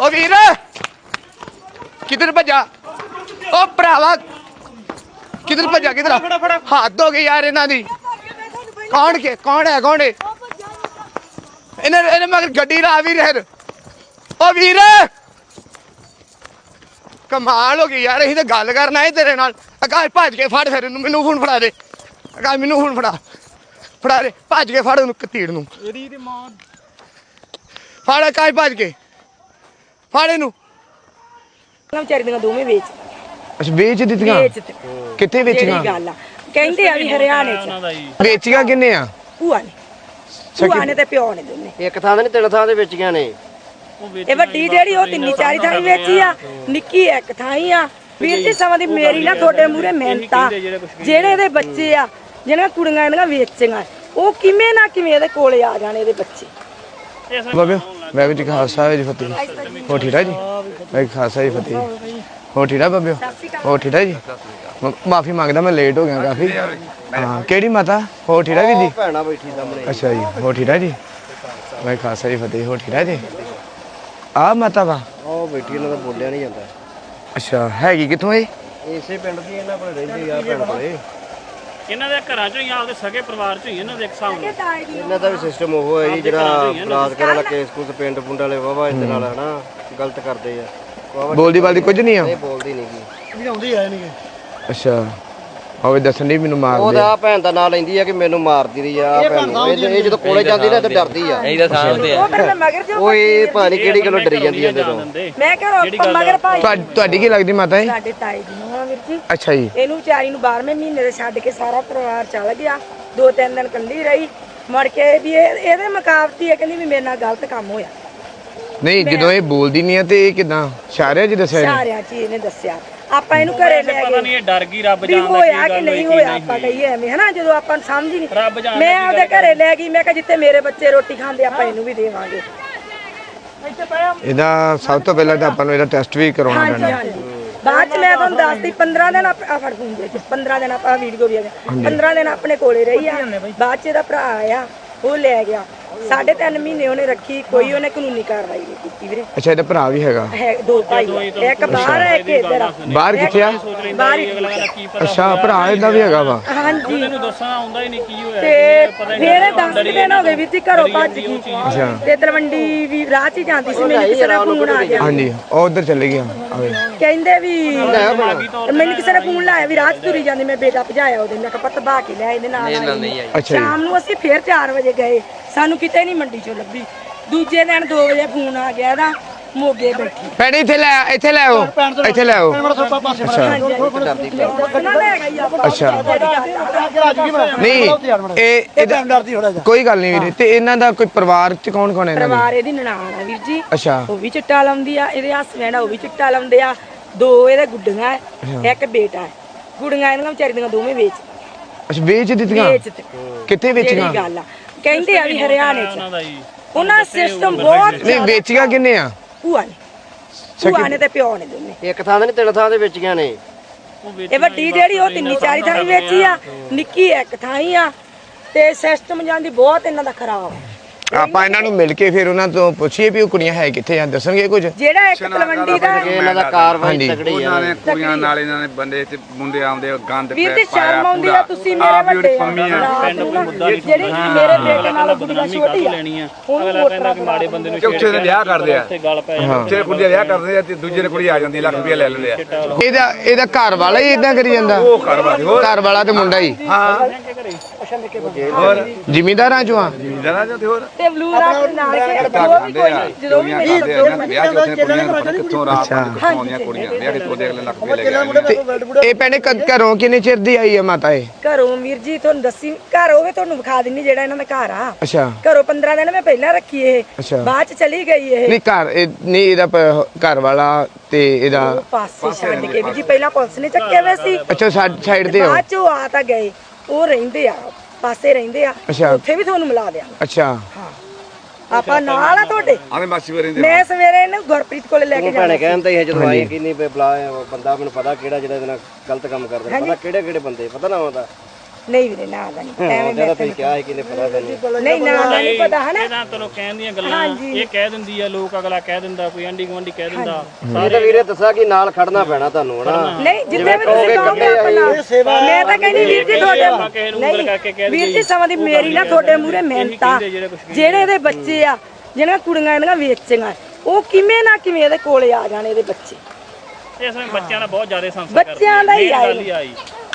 ਓ ਵੀਰ! ਕਿੱਧਰ ਭੱਜਾ? ਓ ਭਰਾਵਾ! ਕਿੱਧਰ ਭੱਜਾ ਕਿੱਧਰ ਹੱਦ ਹੋ ਗਈ ਯਾਰ ਇਹਨਾਂ ਦੀ। ਕੌਣ ਕੇ ਕੌਣ ਹੈ ਕੌਣ ਹੈ? ਇਹਨੇ ਇਹਨੇ ਮਗਰ ਗੱਡੀ ਲਾ ਵੀ ਰਹਿ ਓ ਵੀਰ! ਕਮਾਲ ਹੋ ਗਈ ਯਾਰ ਅਸੀਂ ਤਾਂ ਗੱਲ ਕਰਨਾ ਹੈ ਤੇਰੇ ਨਾਲ। ਅਕਾਸ਼ ਭੱਜ ਕੇ ਫੜ ਫਿਰ ਇਹਨੂੰ ਮੈਨੂੰ ਫੋਨ ਫੜਾ ਦੇ। ਅਕਾਸ਼ ਮੈਨੂੰ ਫੋਨ ਫੜਾ। ਫੜਾ ਦੇ ਭੱਜ ਕੇ ਫੜ ਉਹਨੂੰ ਕਤੀੜ ਨੂੰ। ਇਹਦੀ ਤੇ ਮਾਂ ਫੜ ਅਕਾਸ਼ ਭੱਜ ਕੇ। ਫੜ ਇਹਨੂੰ ਨਾ ਵਿਚਾਰੀ ਦੀਆਂ ਦੋਵੇਂ ਵੇਚ ਅੱਛਾ ਵੇਚ ਦਿੱਤੀਆਂ? ਵੇਚ ਕਿੱਥੇ ਜਿਹੜੀ ਵੇਚੀਆਂ? ਗੱਲ ਆ। ਕਹਿੰਦੇ ਆ ਵੀ ਹਰਿਆਣੇ ਚ। ਵੇਚੀਆਂ ਕਿੰਨੇ ਆ? ਭੂਆ ਨੇ। ਭੂਆ ਨੇ ਤੇ ਪਿਓ ਨੇ ਦੋਨੇ। ਇੱਕ ਥਾਂ ਤੇ ਨਹੀਂ ਤਿੰਨ ਥਾਂ ਤੇ ਵੇਚੀਆਂ ਨੇ। ਉਹ ਵੇਚ ਇਹ ਵੱਡੀ ਜਿਹੜੀ ਉਹ ਤਿੰਨੀ ਚਾਰੀ ਥਾਂ ਹੀ ਵੇਚੀ ਆ ਨਿੱਕੀ ਇੱਕ ਥਾਂ ਹੀ ਆ। ਵੀਰ ਜੀ ਸਮਾਂ ਦੀ ਮੇਰੀ ਨਾ ਤੁਹਾਡੇ ਮੂਰੇ ਮਿਹਨਤਾਂ। ਜਿਹੜੇ ਇਹਦੇ ਬੱਚੇ ਆ ਜਿਹੜੀਆਂ ਕੁੜੀਆਂ ਇਹਦੀਆਂ ਵੇਚੀਆਂ। ਉਹ ਕਿਵੇਂ ਨਾ ਕਿਵੇਂ ਇਹਦੇ ਕੋਲੇ ਆ ਜਾਣ ਇਹਦੇ ਬੱਚੇ। ਬਾਬਿਓ ਮੈਂ ਵੀ ਜੀ ਖਾਲਸਾ ਹੈ ਜੀ ਫਤਿਹ। ਹੋ ਠੀੜਾ ਜੀ? ਮੈਂ ਵੀ ਖਾਲਸਾ ਜੀ ਫਤਿਹ। ਹੋ ਠੀੜਾ ਬਾਬਿਓ ਹੋ ਠੀੜਾ ਜੀ? ਮਾਫੀ ਮੰਗਦਾ ਮੈਂ ਲੇਟ ਹੋ ਗਿਆ ਕਾਫੀ। ਹਾਂ ਕਿਹੜੀ ਮਾਤਾ? ਹੋ ਠੀੜਾ ਵੀ ਜੀ? ਭੈਣਾ ਬੈਠੀ ਸਾਹਮਣੇ। ਅੱਛਾ ਜੀ ਹੋ ਠੀੜਾ ਜੀ? ਮੈਂ ਵੀ ਖਾਲਸਾ ਜੀ ਫਤਿਹ ਹੋ ਠੀੜਾ ਜੀ? ਆ ਮਾਤਾ ਵਾ? ਉਹ ਬੈਠੀ ਇਹਨਾਂ ਦਾ ਬੋਲਿਆ ਨਹੀਂ ਜਾਂਦਾ। ਅੱਛਾ ਹੈਗੀ ਕਿੱਥੋਂ ਇਹ? ਇਸੇ ਪਿੰਡ ਦੀ ਇਹਨਾਂ ਕੋਲ ਰਹਿੰਦੀ ਆ ਭੈਣ ਕੋਲੇ। ਇਹਨਾਂ ਦੇ ਘਰਾਂ ਚੋਂ ਹੀ ਆਪਦੇ ਸਗੇ ਪਰਿਵਾਰ ਚੋਂ ਹੀ ਇਹਨਾਂ ਦੇ ਇੱਕ ਹਿਸਾਬ ਨਾਲ। ਇਹਨਾਂ ਦਾ ਵੀ ਸਿਸਟਮ ਉਹ ਹੈ ਜੀ ਜਿਹੜਾ ਬਲਾਤਕਾਰ ਵਾਲਾ ਕੇਸ ਕੁਸ ਪਿੰਡ ਪੁੰਡ ਵਾਲੇ ਵਾਵਾ ਇਹਦੇ ਨਾਲ ਹਨਾ ਗਲਤ ਕਰਦੇ ਆ। ਵਾਹਵਾ ਬੋਲਦੀ ਬਾਲਦੀ ਕੁਝ ਨਹੀਂ ਆ? ਇਹ ਬੋਲਦੀ ਨਹੀਂ ਗੀ। ਅੱਛਾ। ਹੋਵੇ ਦੱਸਣ ਦੀ ਮੈਨੂੰ ਮਾਰ ਦੇ। ਉਹਦਾ ਭੈਣ ਦਾ ਨਾਂ ਲੈਂਦੀ ਆ ਕਿ ਮੈਨੂੰ ਮਾਰਦੀ ਰਹੀ ਆ ਭੈਣ ਨੂੰ। ਇਹ ਇਹ ਜਦੋਂ ਕੋਲੇ ਜਾਂਦੀ ਨਾ ਤੇ ਡਰਦੀ ਆ। ਉਹ ਫਿਰ ਮੈਂ ਮਗਰ ਜੋ ਉਹ ਇਹ ਭਾਣੀ ਕਿਹੜੀ ਗੱਲੋਂ ਡਰੀ ਜਾਂਦੀ ਆ ਇਹਦੇ ਤੋਂ ਮੈਂ ਘਰੋਂ ਮਗਰ ਭਾਈ। ਤੁਹਾ- ਤੁਹਾਡੀ ਕੀ ਲੱਗਦੀ ਮਾਤਾ ਇਹ ਸਾਡੇ ਤਾਈ ਜੀ ਨੂੰ। ਆ ਵੀਰ ਜੀ। ਅੱਛਾ ਜੀ। ਇਹਨੂੰ ਵਿਚਾਰੀ ਨੂੰ 12ਵੇਂ ਮਹੀਨੇ ਦੇ ਛੱਡ ਕੇ ਸਾਰਾ ਪਰਿਵਾਰ ਚਲ ਗਿਆ। ਦੋ ਤਿੰਨ ਦਿਨ ਕੱਲੀ ਰਹੀ। ਮੁੜ ਕੇ ਵੀ ਇਹ ਇਹਦੇ ਮੁਕਾਬਤੀ ਇਹ ਕਹਿੰਦੀ ਵੀ ਮੇਰੇ ਨਾਲ ਗਲਤ ਕੰਮ ਹੋਇਆ। ਨਹੀਂ ਜਦੋਂ ਇਹ ਬੋਲਦੀ ਨਹੀਂ ਆ ਤੇ ਇਹ ਕਿਦਾਂ? ਇਸ਼ਾਰਿਆਂ 'ਚ ਦੱਸਿਆ ਇਹਨੇ? ਸਾਰਿਆਂ ਚ ਹੀ ਇਹਨੇ ਦੱਸਿਆ। ਆਪਾਂ ਇਹਨੂੰ ਘਰੇ ਲੈ ਪਤਾ ਗਏ। ਨਹੀਂ ਇਹ ਡਰ ਗਈ ਰੱਬ ਵੀ ਜਾਣਦਾ ਹੋਇਆ ਕੀ ਕਿ ਗੱਲ ਨਹੀਂ ਹੋਇਆ ਆਪਾਂ ਕਹੀਏ ਐਵੇਂ ਹਨਾ? ਜਦੋਂ ਆਪਾਂ ਨੂੰ ਸਮਝ ਹੀ ਨਹੀਂ ਰੱਬ ਜਾਣਦਾ ਮੈਂ ਆਪਦੇ ਘਰੇ ਲੈ ਗਈ ਮੈਂ ਕਿਹਾ ਜਿੱਥੇ ਮੇਰੇ ਬੱਚੇ ਰੋਟੀ ਖਾਂਦੇ ਆਪਾਂ ਇਹਨੂੰ ਵੀ ਦੇਵਾਂਗੇ। ਇਹਦਾ ਸਭ ਤੋਂ ਪਹਿਲਾਂ ਤਾਂ ਆਪਾਂ ਨੂੰ ਇਹਦਾ ਟੈਸਟ ਵੀ ਕਰਾਉਣਾ ਹਾਂਜੀ ਪੈਣਾ। ਹਾਂਜੀ। ਬਾਅਦ ਚ ਮੈਂ ਤੁਹਾਨੂੰ ਦੱਸਦੀ 15 ਦਿਨ ਆ ਫੜ ਫੋਨ ਦੇ 15 ਦਿਨ ਆਪਾਂ ਵੀਡੀਓ ਵੀ ਆ ਗਿਆ 15 ਦਿਨ ਆਪਣੇ ਕੋਲੇ ਰਹੀ ਆ। ਬਾਅਦ ਚ ਇਹਦਾ ਭਰਾ ਆਇਆ ਉਹ ਲੈ ਗਿਆ। ਸਾਢੇ ਤਿੰਨ ਮਹੀਨੇ ਉਹਨੇ ਰੱਖੀ ਕੋਈ ਉਹਨੇ ਕਾਨੂੰਨੀ ਕਾਰਵਾਈ ਨਹੀਂ ਕੀਤੀ ਵੀਰੇ। ਅੱਛਾ ਇਹਦਾ ਭਰਾ ਵੀ ਹੈਗਾ? ਹੈ ਦੋ ਭਾਈ ਆ। ਇੱਕ ਬਾਹਰ ਹੈ ਇੱਕ ਇੱਧਰ ਆ। ਬਾਹਰ ਕਿੱਥੇ ਆ? ਬਾਹਰ ਹੀ ਕੀ ਅੱਛਾ ਭਰਾ ਇਹਦਾ ਵੀ ਹੈਗਾ ਵਾ। ਹਾਂਜੀ। ਇਹਨੂੰ ਦੱਸਣਾ ਆਉਂਦਾ ਹੀ ਨਹੀਂ ਕੀ ਹੋਇਆ ਤੇ ਫਿਰ ਇਹ ਦਸ ਕੁ ਦਿਨ ਹੋ ਗਏ ਵੀ ਤੀ ਘਰੋਂ ਭੱਜ ਗਈ। ਅੱਛਾ। ਤੇ ਤਲਵੰਡੀ ਵੀ ਰਾਹ 'ਚ ਹੀ ਜਾਂਦੀ ਸੀ ਮੈਨੂੰ ਕਿਸੇ ਦਾ ਫੋਨ ਆ ਗਿਆ। ਹਾਂਜੀ ਉਹ ਉਧਰ ਚਲੇ ਗਿਆ ਆਵੇ। ਕਹਿੰਦੇ ਵੀ ਮੈਨੂੰ ਕਿਸੇ ਨੇ ਫੋਨ ਲਾਇਆ ਵੀ ਰਾਹ 'ਚ ਤੁਰੀ ਜਾਂਦੀ ਮੈਂ ਬੇਟਾ ਭਜਾਇਆ ਉਹਦੇ ਮੈਂ ਕਿਹਾ ਪੱਤ ਬਾ ਕੇ ਲਿਆ ਇਹਦੇ ਨਾਲ ਆਈ। ਅੱਛਾ ਜੀ। ਸ਼ਾਮ ਨੂੰ ਅਸੀਂ ਫੇਰ 4 ਵਜੇ ਗਏ। ਸਾਨੂੰ ਕਿਤੇ ਨਹੀਂ ਮੰਡੀ 'ਚੋਂ ਲੱਭੀ। ਦੂਜੇ ਦਿਨ 2 ਵਜੇ ਫੋਨ ਆ ਗਿਆ ਇਹਦਾ ਮੋਗੇ ਬੈਠੀ। ਭੈਣ ਇੱਥੇ ਲੈ ਇੱਥੇ ਲੈ ਆਓ। ਇੱਥੇ ਲੈ ਆਓ। ਅੱਛਾ। ਨਹੀਂ ਇਹ ਇਹਦਾ ਕੋਈ ਗੱਲ ਨਹੀਂ ਵੀਰੇ। ਤੇ ਇਹਨਾਂ ਦਾ ਕੋਈ ਪਰਿਵਾਰ ਚ ਕੌਣ ਕੌਣ ਹੈ ਇਹਨਾਂ ਦੇ? ਪਰਿਵਾਰ ਇਹਦੀ ਨਨਾਣ ਆ ਵੀਰ ਜੀ। ਅੱਛਾ। ਉਹ ਵੀ ਚਿੱਟਾ ਲਾਉਂਦੀ ਆ ਇਹਦੇ ਹਸਬੈਂਡ ਆ ਉਹ ਵੀ ਚਿੱਟਾ ਲਾਉਂਦੇ ਆ। ਦੋ ਇਹਦੇ ਗੁੱਡੀਆਂ ਐ ਇੱਕ ਬੇਟਾ ਹੈ ਗੁੱਡੀਆਂ ਇਹਦੀਆਂ ਵਿਚਾਰੀ ਦੀਆਂ ਦੋਵੇਂ ਵੇਚ ਅੱਛਾ ਵੇਚ ਦਿੱਤੀਆਂ? ਵੇਚ ਕਿੱਥੇ ਵੇਚੀਆਂ? ਜਿਹੜੀ ਗੱਲ ਆ। ਕਹਿੰਦੇ ਆ ਵੀ ਹਰਿਆਣੇ ਚ। ਉਹਨਾਂ ਦਾ ਜੀ। ਉਹਨਾਂ ਦਾ ਸਿਸਟਮ ਬਹੁਤ ਨਹੀਂ ਵੇਚੀਆਂ ਕਿੰਨੇ ਆ? ਭੂਆ ਨੇ। ਭੂਆ ਨੇ ਤੇ ਪਿਓ ਨੇ ਦੋਨੇ। ਇੱਕ ਥਾਂ ਤੇ ਨਹੀਂ ਤਿੰਨ ਥਾਂ ਤੇ ਵੇਚੀਆਂ ਨੇ। ਉਹ ਇਹ ਵੱਡੀ ਜਿਹੜੀ ਉਹ ਤਿੰਨੀ ਚਾਰੀ ਥਾਂ ਹੀ ਵੇਚੀ ਆ ਨਿੱਕੀ ਇੱਕ ਥਾਂ ਹੀ ਆ। ਤੇ ਸਿਸਟਮ ਜਾਂਦੀ ਬਹੁਤ ਇਹਨਾਂ ਦਾ ਖਰਾਬ। ਆ। ਆਪਾਂ ਇਹਨਾਂ ਨੂੰ ਮਿਲ ਕੇ ਫਿਰ ਉਹਨਾਂ ਤੋਂ ਪੁੱਛੀਏ ਵੀ ਉਹ ਕੁੜੀਆਂ ਹੈ ਕਿੱਥੇ ਆ ਦੱਸਣਗੇ ਕੁਝ? ਜਿਹੜਾ ਇੱਕ ਤਲਵੰਡੀ ਦਾ ਇਹਨਾਂ ਦਾ ਕਾਰਵਾਈ। ਤਕੜੀ ਆ ਉਹਨਾਂ ਨੇ ਕੁੜੀਆਂ ਨਾਲ ਇਹਨਾਂ ਨੇ ਬੰਦੇ ਤੇ ਮੁੰਡੇ ਆਉਂਦੇ ਗੰਦ ਵੀਰ ਤੇ ਸ਼ਰਮ ਆਉਂਦੀ ਆ। ਤੁਸੀਂ ਮੇਰੇ ਵੱਡੇ। ਪਿੰਡ ਕੋਈ ਮੁੱਦਾ ਜਿਹੜੀ ਮੇਰੇ ਬੇਟੇ ਨਾਲ ਗੁੱਡੀਆਂ ਛੋਟੀ ਆ। ਲੈਣੀ ਆ। ਉਹਨੂੰ ਅਗਲਾ ਕਹਿੰਦਾ ਕਿ ਮਾੜੇ ਬੰਦੇ ਨੂੰ ਚੌਥੇ ਦੇ ਵਿਆਹ ਕਰਦੇ ਆ। ਤੇ ਗੱਲ ਪੈ ਜਾਂਦੀ ਉੱਥੇ ਕੁੜੀ ਵਿਆਹ ਕਰਦੇ ਆ ਤੇ ਦੂਜੇ ਨੇ ਕੁੜੀ ਆ ਜਾਂਦੀ ਲੱਖ ਰੁਪਏ ਲੈ ਲੈਂਦੇ ਆ। ਇਹਦਾ ਇਹਦਾ ਘਰ ਵਾਲਾ ਹੀ ਇਦਾਂ ਕਰੀ ਜਾਂਦਾ। ਉਹ ਦੇ ਹੋਰ? ਘਰ ਵਾਲਾ ਤੇ ਮੁੰਡਾ ਹੀ। ਹਾਂ। ਹੋਰ? ਜ਼ਿਮੀਂਦਾਰਾਂ ਚੋਂ ਆ। ਜਨਾ ਜਾਂਦੇ ਹੋਰ? ਤੇ ਬਲੂ ਰਾਤ ਨਾਲ ਕੇ ਜੋ ਵੀ ਕੋਈ ਆ ਜਦੋਂ ਵੀ ਮੇਰੇ ਦੇ ਵਿਆਹ ਚ ਉੱਥੇ ਕੁੜੀਆਂ ਕਿੱਥੋਂ ਰਾਤ ਨੂੰ ਕਿੱਥੋਂ ਆਉਂਦੀਆਂ ਕੁੜੀਆਂ ਵਿਆਹ ਦੇ ਉਹਦੇ ਅਗਲੇ ਲੱਖ ਰੁਪਏ ਲੈ ਤੇ ਇਹ ਭੈਣੇ ਕਦ- ਘਰੋਂ ਕਿੰਨੇ ਚਿਰ ਦੀ ਆਈ ਆ ਮਾਤਾ ਇਹ? ਘਰੋਂ ਵੀਰ ਜੀ ਤੁਹਾਨੂੰ ਦੱਸੀ ਘਰ ਹੋਵੇ ਤੁਹਾਨੂੰ ਵਿਖਾ ਦਿੰਨੀ ਜਿਹੜਾ ਇਹਨਾਂ ਦਾ ਘਰ ਆ। ਅੱਛਾ। ਘਰੋਂ 15 ਦਿਨ ਮੈਂ ਪਹਿਲਾਂ ਰੱਖੀ ਇਹ। ਅੱਛਾ। ਬਾਅਦ ਚ ਚਲੀ ਗਈ ਇਹ। ਨਹੀਂ ਘਰ ਇਹ- ਨਹੀਂ ਇਹਦਾ ਪ- ਘਰ ਵਾਲਾ ਤੇ ਇਹਦਾ ਉਹ ਪਾਸੇ ਛੱਡ ਕੇ ਵੀ ਜੀ ਪਹਿਲਾਂ ਪੁਲਿਸ ਨੇ ਚੱਕੇ ਹੋਏ ਸੀ। ਅੱਛਾ ਸਾਈਡ ਤੇ ਹੋ ਬਾਅਦ ਚ ਉਹ ਆ ਤਾਂ ਗਏ। ਉਹ ਰਹਿੰਦੇ ਆ। ਪਾਸੇ ਰਹਿੰਦੇ ਆ ਅੱਛਾ। ਉੱਥੇ ਵੀ ਤੁਹਾਨੂੰ ਮਿਲਾ ਦਿਆਂ ਅੱਛਾ। ਆਪਾਂ ਨਾਲ ਆ ਤੁਹਾਡੇ। ਆਵੇਂ ਮਾਸੀ ਵਰੇ ਦੇ ਮੈਂ ਸਵੇਰੇ ਇਹਨੂੰ ਗੁਰਪ੍ਰੀਤ ਕੋਲੇ ਲੈ ਕੇ ਉਹ ਜਾਣਾ ਭੈਣੇ ਕਹਿੰਦੇ ਸੀ ਜਦੋਂ ਆਈ ਕਿੰਨੀ ਬਲਾ ਬੰਦਾ ਮੈਨੂੰ ਪਤਾ ਕਿਹੜਾ ਜਿਹੜਾ ਇਹਦੇ ਨਾਲ ਗਲਤ ਕੰਮ ਕਰਦਾ ਪਤਾ ਕਿਹੜੇ ਕਿਹੜੇ ਬੰਦੇ ਪਤਾ ਨਾ ਆਉਂਦਾ ਨਹੀਂ ਵੀਰੇ ਨਾ ਦਾ ਨਹੀਂ ਐਵੇਂ ਮੈਂ ਤੁਸੀਂ ਕਿਹਾ ਸੀ ਕਿਨੇ ਪਤਾ ਤੈਨੂੰ ਨਹੀਂ ਨਾ ਦਾ ਨਹੀਂ ਪਤਾ ਹਨਾ? ਇਹ ਤਾਂ ਚਲੋ ਕਹਿਣ ਦੀਆਂ ਗੱਲਾਂ। ਇਹ ਕਹਿ ਦਿੰਦੀ ਆ ਲੋਕ ਅਗਲਾ ਕਹਿ ਦਿੰਦਾ ਕੋਈ ਆਂਢੀ ਗੁਆਂਢੀ ਕਹਿ ਦਿੰਦਾ। ਇਹ ਤਾਂ ਵੀਰੇ ਦੱਸਿਆ ਕਿ ਨਾਲ ਖੜਨਾ ਪੈਣਾ ਤੁਹਾਨੂੰ ਹਨਾ? ਨਹੀਂ ਜਿੱਥੇ ਵੀ ਤੁਸੀਂ ਕਹੋਗੇ ਆਪਣਾ। ਮੈਂ ਤਾਂ ਕਹਿੰਦੀ ਵੀਰ ਜੀ ਆਪਾਂ ਕਿਸੇ ਨੂੰ ਉਂਗਲ ਤੁਹਾਡੇ ਕਰਕੇ ਕਹਿ ਨਹੀਂ ਵੀਰ ਜੀ ਸਮਾਂ ਦੀ ਮੇਰੀ ਨਾ ਤੁਹਾਡੇ ਮੂਰੇ ਮਿਹਨਤਾਂ ਜਿਹੜੇ ਇਹਦੇ ਬੱਚੇ ਆ ਜਿਹੜੀਆਂ ਕੁੜੀਆਂ ਵੇਚੀਆਂ ਉਹ ਕਿਵੇਂ ਨਾ ਕਿਵੇਂ ਇਹਦੇ ਕੋਲੇ ਆ ਜਾਣ ਇਹਦੇ ਬੱਚੇ। ਇਸ ਵਿੱਚ ਬੱਚਿਆਂ ਦਾ ਬਹੁਤ ਜ਼ਿਆਦਾ ਸੰਸਕਾਰ ਬੱਚਿਆਂ ਦਾ ਹੀ ਆਈ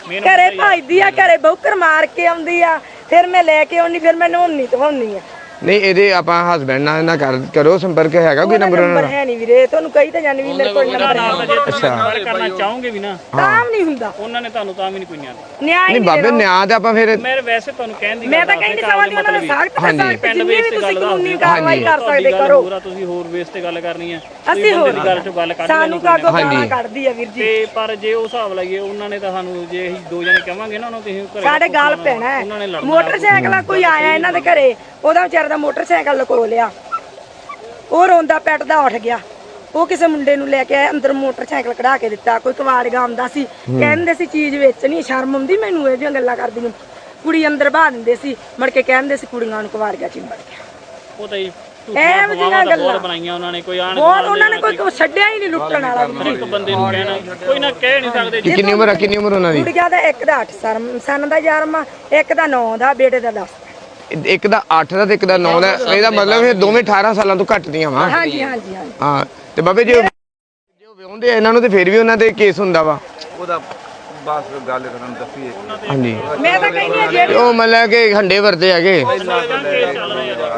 ਘਰੇ ਭਜਦੀ ਆ। ਘਰੇ ਬੌਕਰ ਮਾਰ ਕੇ ਆਉਂਦੀ ਆ। ਫਿਰ ਮੈਂ ਲੈ ਕੇ ਆਉਣੀ ਫਿਰ ਮੈਂ ਨਹਾਉਣੀ ਧਵਾਉਣੀ ਆ। ਨਹੀਂ ਇਹਦੇ ਆਪਾਂ ਹਸਬੰਡ ਨਾਲ ਨਾ ਕਰ ਕਰੋ ਸੰਪਰਕ ਹੈਗਾ ਕੋਈ ਨੰਬਰ ਉਹਨਾਂ ਨੰਬਰ ਦਾ? ਹੈ ਨਹੀਂ ਵੀਰੇ ਤੁਹਾਨੂੰ ਕਹੀ ਤਾਂ ਜਾਣੀ ਵੀ ਮੇਰੇ ਕੋਲ ਨੰਬਰ ਨਾਲ ਤਾਂ ਜੇ ਤੁਸੀਂ ਗੱਲ ਕਰਨਾ ਚਾਹੋਗੇ ਵੀ ਨਾ? ਤਾਂ ਨਹੀਂ ਹੁੰਦਾ। ਉਹਨਾਂ ਨੇ ਤੁਹਾਨੂੰ ਤਾਂ ਵੀ ਨਹੀਂ ਕੋਈ ਨਿਆਂ ਨਿਆਂ ਹੀ ਨਹੀਂ ਨਹੀਂ ਬਾਬੇ ਨਿਆਂ ਤੇ ਆਪਾਂ ਫਿਰ ਮੇਰੇ ਵੈਸੇ ਤੁਹਾਨੂੰ ਕਹਿਣ ਦੀ ਮੈਂ ਤਾਂ ਕਹਿੰਦੀ ਸਮਾਂ ਦੀ ਉਹਨਾਂ ਨੂੰ ਸਖਤ ਹਾਂਜੀ। ਸਖਤ ਪਿੰਡ ਜਿੰਨੀ ਵੀ ਵੇਸ ਤੇ ਤੁਸੀਂ ਗੱਲ ਕਾਨੂੰਨੀ ਕਾਰਵਾਈ ਕਰ ਤੁਹਾਡੀ ਸਕਦੇ ਗੱਲ ਕਰੋ। ਹੋਰ ਆ, ਤੁਸੀਂ ਹੋਰ ਵੇਸ ਤੇ ਗੱਲ ਕਰਨੀ ਹੈ। ਅਸੀਂ ਹੋਰ ਦੀ ਗੱਲ ਚੋਂ ਗੱਲ ਕੱਢ ਸਾਨੂੰ ਲੈਣੀ ਕਾਗੋ ਗਾਲਾਂ ਕੱਢਦੀ ਆ ਵੀਰ ਜੀ? ਤੇ ਪਰ ਜੇ ਉਹ ਹਿਸਾਬ ਲਾਈਏ ਉਹਨਾਂ ਨੇ ਤਾਂ ਸਾਨੂੰ ਜੇ ਅਸੀਂ ਦੋ ਜਣੇ ਕਵਾਂਗੇ ਨਾ ਉਹਨਾਂ ਨੂੰ ਤੁਸੀਂ ਘਰੇ ਸਾਡੇ ਗੱਲ ਪੈਣਾ ਹੈ। ਉਹਨਾਂ ਨੇ ਲੜਨਾ। ਮੋਟਰਸਾਈਕਲ ਕੋਈ ਆਇਆ ਇਹਨਾਂ ਦੇ ਘਰੇ ਉਹਦਾ ਵਿਚਾਰੇ ਦਾ ਮੋਟਰਸਾਈਕਲ ਲਕੋ ਲਿਆ। ਉਹ ਰੋਂਦਾ ਪੈਟਦਾ ਉੱਠ ਗਿਆ। ਉਹ ਕਿਸੇ ਮੁੰਡੇ ਨੂੰ ਲੈ ਕੇ ਆਇਆ ਅੰਦਰ ਮੋਟਰਸਾਈਕਲ ਕਢਾ ਕੇ ਦਿੱਤਾ। ਕੋਈ ਕਵਾੜਗਾ ਆਉਂਦਾ ਸੀ। ਕਹਿੰਦੇ ਸੀ ਚੀਜ਼ ਵੇਚਣੀ ਸ਼ਰਮ ਆਉਂਦੀ ਮੈਨੂੰ? ਇਹ ਜਿਹੀਆਂ ਗੱਲਾਂ ਕਰਦੀ ਨੂੰ ਕੁੜੀ ਅੰਦਰ ਬਾਹ ਦਿੰਦੇ ਸੀ। ਮੜ ਕੇ ਕਹਿੰਦੇ ਸੀ ਕੁੜੀਆਂ ਨੂੰ ਕਵਾੜਗਾ ਚਿੰਬੜ ਗਿਆ। ਉਹ ਤਾਂ ਤਾਂ ਬਹੁਤ ਗੱਲਾਂ। ਬਣਾਈਆਂ ਉਹਨਾਂ ਨੇ। ਕੋਈ ਆਣ ਬਹੁਤ ਉਹਨਾਂ ਨੇ ਕੋਈ ਛੱਡਿਆ ਹੀ ਨਹੀਂ ਲੁੱਟਣ ਵਾਲਾ। ਇੱਕ ਬੰਦੇ ਨੂੰ ਕਹਿਣਾ। ਕੋਈ ਨਾ ਕਹਿ ਨਹੀਂ ਸਕਦੇ ਕਿ ਕਿੰਨੀ ਉਮਰ ਆ ਕਿੰਨੀ ਉਮਰ ਉਹਨਾਂ ਦੀ? ਕੁੜੀਆਂ ਦਾ ਇੱਕ ਦਾ 8 ਸਨ ਸਨ ਦਾ ਯਾਰਮਾ ਇੱਕ ਦਾ 9 ਦਾ ਬੇਟੇ ਦਾ 10 ਇੱਕ ਦਾ 8 ਦਾ ਤੇ ਇੱਕ ਦਾ 9 ਦਾ। ਇਹਦਾ ਮਤਲਬ ਇਹ ਦੋਵੇਂ 18 ਸਾਲਾਂ ਤੋਂ ਘੱਟ ਦੀਆਂ ਵਾ। ਹਾਂਜੀ ਹਾਂਜੀ ਹਾਂਜੀ। ਹਾਂ ਤੇ ਬਾਬੇ ਜੇ ਜੇ ਉਹ ਵਿਆਹੁੰਦੇ ਆ ਇਹਨਾਂ ਨੂੰ ਤੇ ਫਿਰ ਵੀ ਉਹਨਾਂ ਤੇ ਕੇਸ ਹੁੰਦਾ ਵਾ। ਉਹਦਾ ਬਸ ਗੱਲ ਕਰਨ ਦੱਸੀਏ। ਹਾਂਜੀ। ਮੈਂ ਤਾਂ ਕਹਿੰਦੀ ਆ ਜਿਹੜੀ ਤੇ ਉਹ ਮਤਲਬ ਕਿ ਹੰਡੇ ਵਰਤੇ ਹੈਗੇ।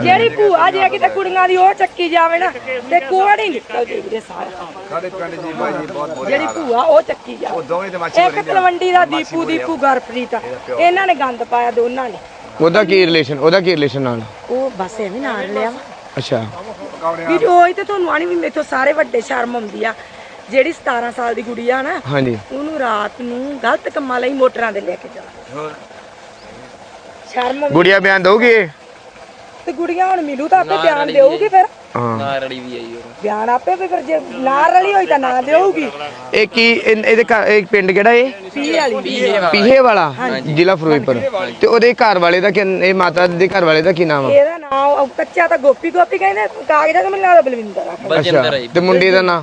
ਜਿਹੜੀ ਭੂਆ ਜੇ ਕਿਤੇ ਕੁੜੀਆਂ ਦੀ ਉਹ ਚੱਕੀ ਜਾਵੇ ਨਾ ਤੇ ਕੋੜ ਹੀ ਨਿਕਲ ਜੇ ਵੀਰੇ ਸਾਰਾ। ਸਾਡੇ ਪਿੰਡ ਜੀ ਬਾਈ ਜੀ ਬਹੁਤ ਜਿਹੜੀ ਭੂਆ ਉਹ ਚੱਕੀ ਜਾਵੇ। ਦੋਵੇਂ ਤੇ ਮਾਛੀ ਇੱਕ ਤਲਵੰਡੀ ਦਾ ਦੀਪੂ ਦੀਪੂ ਗਰਪ੍ਰੀਤ ਇਹਨਾਂ ਨੇ ਗੰਦ ਪਾਇਆ ਦੋਨਾਂ ਨੇ। ਉਹਦਾ ਕੀ ਰਿਲੇਸ਼ਨ ਉਹਦਾ ਕੀ ਰਿਲੇਸ਼ਨ ਨਾਲ? ਉਹ ਬਸ ਐਵੇਂ ਨਾਲ ਲਿਆ। ਅੱਛਾ। ਵੀ ਉਹ ਤੇ ਤੁਹਾਨੂੰ ਆਣੀ ਵੀ ਮੇਥੋਂ ਸਾਰੇ ਵੱਡੇ ਸ਼ਰਮ ਆਉਂਦੀ ਆ। ਜਿਹੜੀ 17 ਸਾਲ ਦੀ ਕੁੜੀ ਆ ਨਾ ਹਾਂਜੀ। ਉਹਨੂੰ ਰਾਤ ਨੂੰ ਗਲਤ ਕੰਮਾਂ ਲਈ ਮੋਟਰਾਂ ਦੇ ਲੈ ਕੇ ਜਾ। ਸ਼ਰਮ ਆਉਂਦੀ। ਗੁੜੀਆ ਬਿਆਨ ਦਊਗੀ? ਤੇ ਗੁੜੀਆਂ ਹੁਣ ਮਿਲੂ ਤਾਂ ਆਪੇ ਬਿਆਨ ਦੇਊਗੀ ਫਿਰ। ਹਾਂ। ਬਿਆਨ ਆਪੇ ਵੀ ਫਿਰ ਜੇ ਨਾ ਰਲੀ ਹੋਈ ਤਾਂ ਨਾ ਦੇਊਗੀ। ਇਹ ਕੀ ਇਹ- ਇਹਦੇ ਘਰ ਇਹ ਪਿੰਡ ਕਿਹੜਾ ਇਹ? ਪੀ ਵਾਲੀ। ਪੀਹੇ ਵਾਲਾ। ਜ਼ਿਲ੍ਹਾ ਫਿਰੋਜ਼ਪੁਰ। ਤੇ ਉਹਦੇ ਘਰ ਵਾਲੇ ਦਾ ਕੀ ਇਹ ਮਾਤਾ ਦੇ ਘਰ ਵਾਲੇ ਦਾ ਕੀ ਨਾਮ ਆ? ਇਹਦਾ ਨਾਮ ਕੱਚਾ ਤਾਂ ਗੋਪੀ ਗੋਪੀ ਕਹਿੰਦੇ ਕਾਗਜ਼ਾਂ ਤੇ ਮੈਨੂੰ ਲੱਗਦਾ ਬਲਵਿੰਦਰ ਆ। ਅੱਛਾ ਤੇ ਮੁੰਡੇ ਦਾ ਨਾਂ?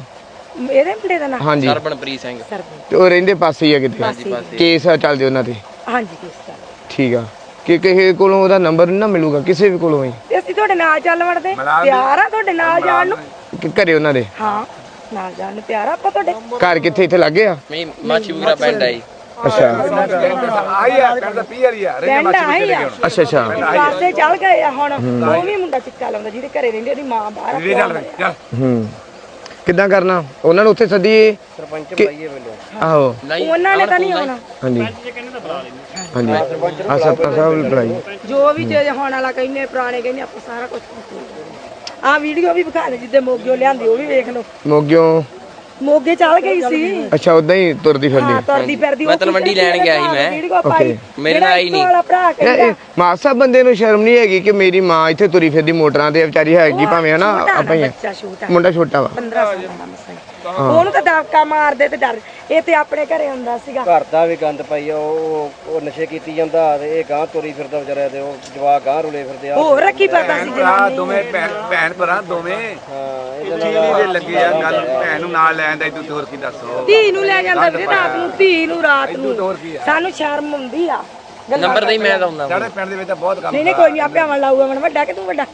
ਇਹਦੇ ਮੁੰਡੇ ਦਾ ਨਾਮ ਹਾਂਜੀ। ਸਰਬਨਪ੍ਰੀਤ ਸਿੰਘ। ਸਰਬਨ ਤੇ ਉਹ ਰਹਿੰਦੇ ਪਾਸੇ ਹੀ ਆ ਕਿਤੇ? ਕੇਸ ਆ। ਚੱਲਦੇ ਉਹਨਾਂ ਤੇ ਹਾਂਜੀ ਕਿਸ ਦਾ ਠੀਕ ਆ। ਕਿ ਕਿਸੇ ਕੋਲੋਂ ਉਹਦਾ ਨੰਬਰ ਨਾ ਮਿਲੂਗਾ ਕਿਸੇ ਵੀ ਕੋਲੋਂ ਹੀ ਤੇ ਅਸੀਂ ਤੁਹਾਡੇ ਨਾਲ ਚੱਲ ਵੜਦੇ। ਪਿਆਰ ਆ ਤੁਹਾਡੇ ਨਾਲ ਜਾਣ ਨੂੰ। ਕਿ ਘਰੇ ਉਹਨਾਂ ਦੇ? ਹਾਂ ਨਾਲ ਜਾਣ ਨੂੰ ਪਿਆਰ ਆ। ਆਪਾਂ ਤੁਹਾਡੇ ਘਰ ਕਿੱਥੇ ਇੱਥੇ ਲੱਗੇ ਆ? ਮੈਂ ਮਾਚੀਪੁਰਾ ਪਿੰਡ ਆਈ ਅੱਛਾ। ਆਈ ਆ ਪਿੰਡ ਦਾ ਪੀਰ ਹੀ ਆ ਪਿੰਡ ਆਏ ਆ। ਅੱਛਾ ਅੱਛਾ। ਪਾਸੇ ਚੱਲ ਗਏ ਆ ਹੁਣ। ਉਹ ਵੀ ਮੁੰਡਾ ਚਿੱਕਾ ਲਾਉਂਦਾ ਜਿਹਦੇ ਘਰੇ ਰਹਿੰਦੇ ਉਹਦੀ ਮਾਂ ਬਾਹਰ ਆ, ਵੀ ਚੱਲ ਚੱਲ। ਹੂੰ। ਕਿੱਦਾਂ ਕਰਨਾ? ਉਹਨਾਂ ਨੂੰ ਉੱਥੇ ਸੱਦੀਏ। ਸਰਪੰਚ ਵੱਲੋਂ ਆਹੋ। ਉਹਨਾਂ ਨੇ ਤਾਂ ਨਹੀਂ ਆਉਣਾ। ਹਾਂਜੀ। ਹਾਂਜੀ। ਆ ਸਰਪੰਚ ਸਾਹਿਬ ਨੂੰ ਬੁਲਾਈ। ਜੋ ਵੀ ਜੇ ਹੋਣ ਵਾਲਾ ਕਹਿੰਦੇ ਪੁਰਾਣੇ ਕਹਿੰਦੇ ਆਪਾਂ ਸਾਰਾ ਕੁਝ ਆ। ਵੀਡੀਓ ਵੀ ਵਿਖਾ ਦੇ ਜਿੱਦੇ ਮੋਗਿਓ ਲਿਆਂਦੀ ਉਹ ਵੀ ਵੇਖ ਲਓ। ਮੋਗਿਓ। ਮੋਗੇ ਚੱਲ ਗਈ ਸੀ ਅੱਛਾ ਉਦਾਂ ਹੀ ਤੁਰਦੀ ਫਿਰਦੀ ਹਾਂ ਤੁਰਦੀ ਫਿਰਦੀ ਮੈਂ ਤਲਵੰਡੀ ਲੈਣ ਗਿਆ ਸੀ ਮੈਂ। ਮੇਰੇ ਨਾਲ ਆਈ ਨਹੀਂ। ਵਾਲਾ ਭਰਾ ਇਹ- ਕਹਿੰਦਾ ਇਹ ਮਾਸਾ ਬੰਦੇ ਨੂੰ ਸ਼ਰਮ ਨਹੀਂ ਹੈਗੀ ਕਿ ਮੇਰੀ ਮਾਂ ਇੱਥੇ ਤੁਰੀ ਫਿਰਦੀ ਮੋਟਰਾਂ ਤੇ ਵਿਚਾਰੀ ਹੈਗੀ ਭਾਵੇਂ ਹਨਾ ਆਪਾਂ ਹੀ ਆ। ਬੱਚਾ ਛੋਟਾ ਮੁੰਡਾ ਛੋਟਾ ਵਾ 15 ਸਾਲ ਦਾ ਮਸਾਂ ਉਹਨੂੰ ਤਾਂ ਦਬਕਾ ਮਾਰਦੇ ਤੇ ਡਰ। ਇਹ ਤੇ ਆਪਣੇ ਘਰੇ ਹੁੰਦਾ ਸੀਗਾ। ਘਰ ਦਾ ਵੀ ਗੰਦ ਪਾਈ ਆ ਉਹ ਉਹ ਨਸ਼ੇ ਕੀਤੀ ਜਾਂਦਾ ਤੇ ਇਹ ਗਾਂ ਤੁਰੀ ਫਿਰਦਾ ਵਿਚਾਰਿਆ ਤੇ ਉਹ ਜਵਾਕ ਗਾਂ ਰੁਲੇ ਫਿਰਦੇ ਆ। ਹੋਰ ਰੱਖੀ ਪਤਾ ਸੀ ਆ ਜਨਾਨੀ। ਦੋਵੇਂ ਭੈਣ ਭੈਣ ਭਰਾ ਦੋਵੇਂ। ਹਾਂ ਇਹਦੇ ਚੀਲੀ ਦੇ ਲੱਗੇ ਆ ਗੱਲ ਭੈਣ ਨੂੰ ਨਾਲ ਲੈਣ ਦਾ ਤੂੰ ਹੋਰ ਕੀ ਦੱਸੋ। ਧੀ ਨੂੰ ਲੈ ਜਾਂਦਾ ਵੀਰੇ ਰਾਤ ਨੂੰ ਧੀ ਨੂੰ ਰਾਤ ਨੂੰ। ਹੋਰ ਕੀ ਆ? ਸਾਨੂੰ ਸ਼ਰਮ ਆਉਂਦੀ ਆ। ਗੱਲਾਂ ਨੰਬਰ ਦੇ ਮੈਂ ਦਊਂਦਾ ਸਾਡੇ ਪਿੰਡ ਦੇ ਵਿੱਚ ਤਾਂ ਬਹੁਤ ਕੰਮ ਨਹੀਂ ਨਹੀਂ ਕੋਈ ਨਹੀਂ ਆਪੇ ਆਵਣ ਲਾਊਗਾ ਮਨ ਵੱਡਾ ਕਿ ਤੂੰ ਵੱਡਾ?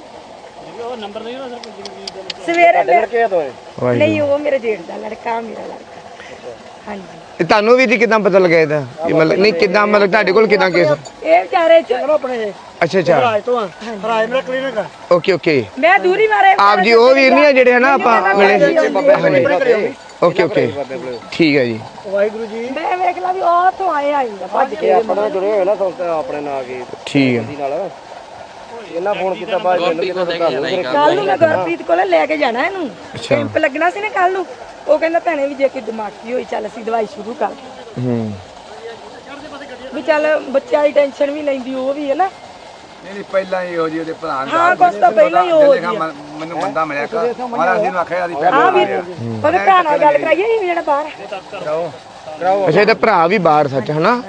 ਉਹ ਨੰਬਰ ਦੇ ਨਾ ਸਰ ਸਵੇਰੇ ਮੈਂ- ਲੜਕੇ ਆ ਦੋਵੇਂ। ਵਾਹਿਗੁਰੂ। ਨਹੀਂ ਉਹ ਮੇਰੇ ਜੇਠ ਦਾ ਲੜਕਾ ਮੇਰਾ ਲੜਕਾ। ਹਾਂਜੀ। ਇਹ ਤੁਹਾਨੂੰ ਵੀ ਜੀ ਕਿਦਾਂ ਪਤਾ ਲੱਗਿਆ ਇਹਦਾ? ਕਿ ਮਤਲਬ ਨਹੀਂ ਕਿਦਾਂ ਮਤਲਬ ਤੁਹਾਡੇ ਕੋਲ ਕਿਦਾਂ ਕੇਸ? ਇਹ ਵਿਚਾਰੇ ਚ ਆਪਣੇ। ਅੱਛਾ ਅੱਛਾ। ਰਾਜ ਮੇਰਾ ਕਲੀਨਿਕ ਓਕੇ ਓਕੇ। ਮੈਂ ਦੂਰੀ ਮਾਰੇ ਆਪ ਜੀ ਉਹ ਵੀਰ ਨਹੀਂ ਆ ਜਿਹੜੇ ਹਨਾ ਆਪਾਂ ਮਿਲੇ ਹਾਂਜੀ। Okay okay. ਠੀਕ ਹੈ ਜੀ। ਮੈਂ ਵੇਖ ਲਾ ਵੀ ਉਹ ਤੋਂ ਆਏ ਆਈ ਆ ਭੱਜ ਕੇ ਆਪਣਾ ਜੁੜੇ ਹੋਏ ਨਾ ਸੰਸਥਾ ਆਪਣੇ ਨਾਲ ਕੀ ਠੀਕ ਹੈ ਇਹਨਾਂ ਫੋਨ ਕੀਤਾ ਬਾਅਦ ਮੈਨੂੰ ਕਿਤੇ ਕੱਲ ਨੂੰ ਮੈਂ ਗੁਰਪ੍ਰੀਤ ਕੋਲ ਲੈ ਕੇ ਜਾਣਾ ਇਹਨੂੰ। ਕੈਂਪ ਲੱਗਣਾ ਸੀ ਨਾ ਕੱਲ ਨੂੰ। ਉਹ ਕਹਿੰਦਾ ਭੈਣੇ ਵੀ ਜੇ ਕੋਈ ਦਿਮਾਗੀ ਹੋਈ ਚੱਲ ਅਸੀਂ ਦਵਾਈ ਸ਼ੁਰੂ ਕਰ ਦਿੰਦੇ ਹੂੰ। ਵੀ ਚੱਲ ਬੱਚਿਆਂ ਦੀ ਟੈਨਸ਼ਨ ਵੀ ਲੈਂਦੀ ਉਹ ਵੀ ਹੈ ਨਾ। ਨਹੀਂ ਨਹੀਂ ਪਹਿਲਾਂ ਹੀ ਹੋ ਜੀ ਉਹਦੇ ਭਰਾ ਨੂੰ ਹਾਂ ਕੁਛ ਤਾਂ ਪਹਿਲਾਂ ਹੀ ਹੋ ਦੇਖਾ ਮੈਨੂੰ ਬੰਦਾ ਮਿਲਿਆ ਕਰ ਮਹਾਰਾਜ ਜੀ ਨੂੰ ਆਖਿਆ ਆਦੀ ਭੈਣ ਹਾਂ ਵੀ ਉਹਦੇ ਭਰਾ ਨਾਲ ਗੱਲ ਕਰਾਈਏ ਵੀ ਜਿਹੜਾ ਬਾਹਰ ਹੈ। ਅੱਛਾ ਇਹਦਾ ਭਰਾ ਵੀ ਬਾਹਰ ਸੱਚ ਹਨਾ?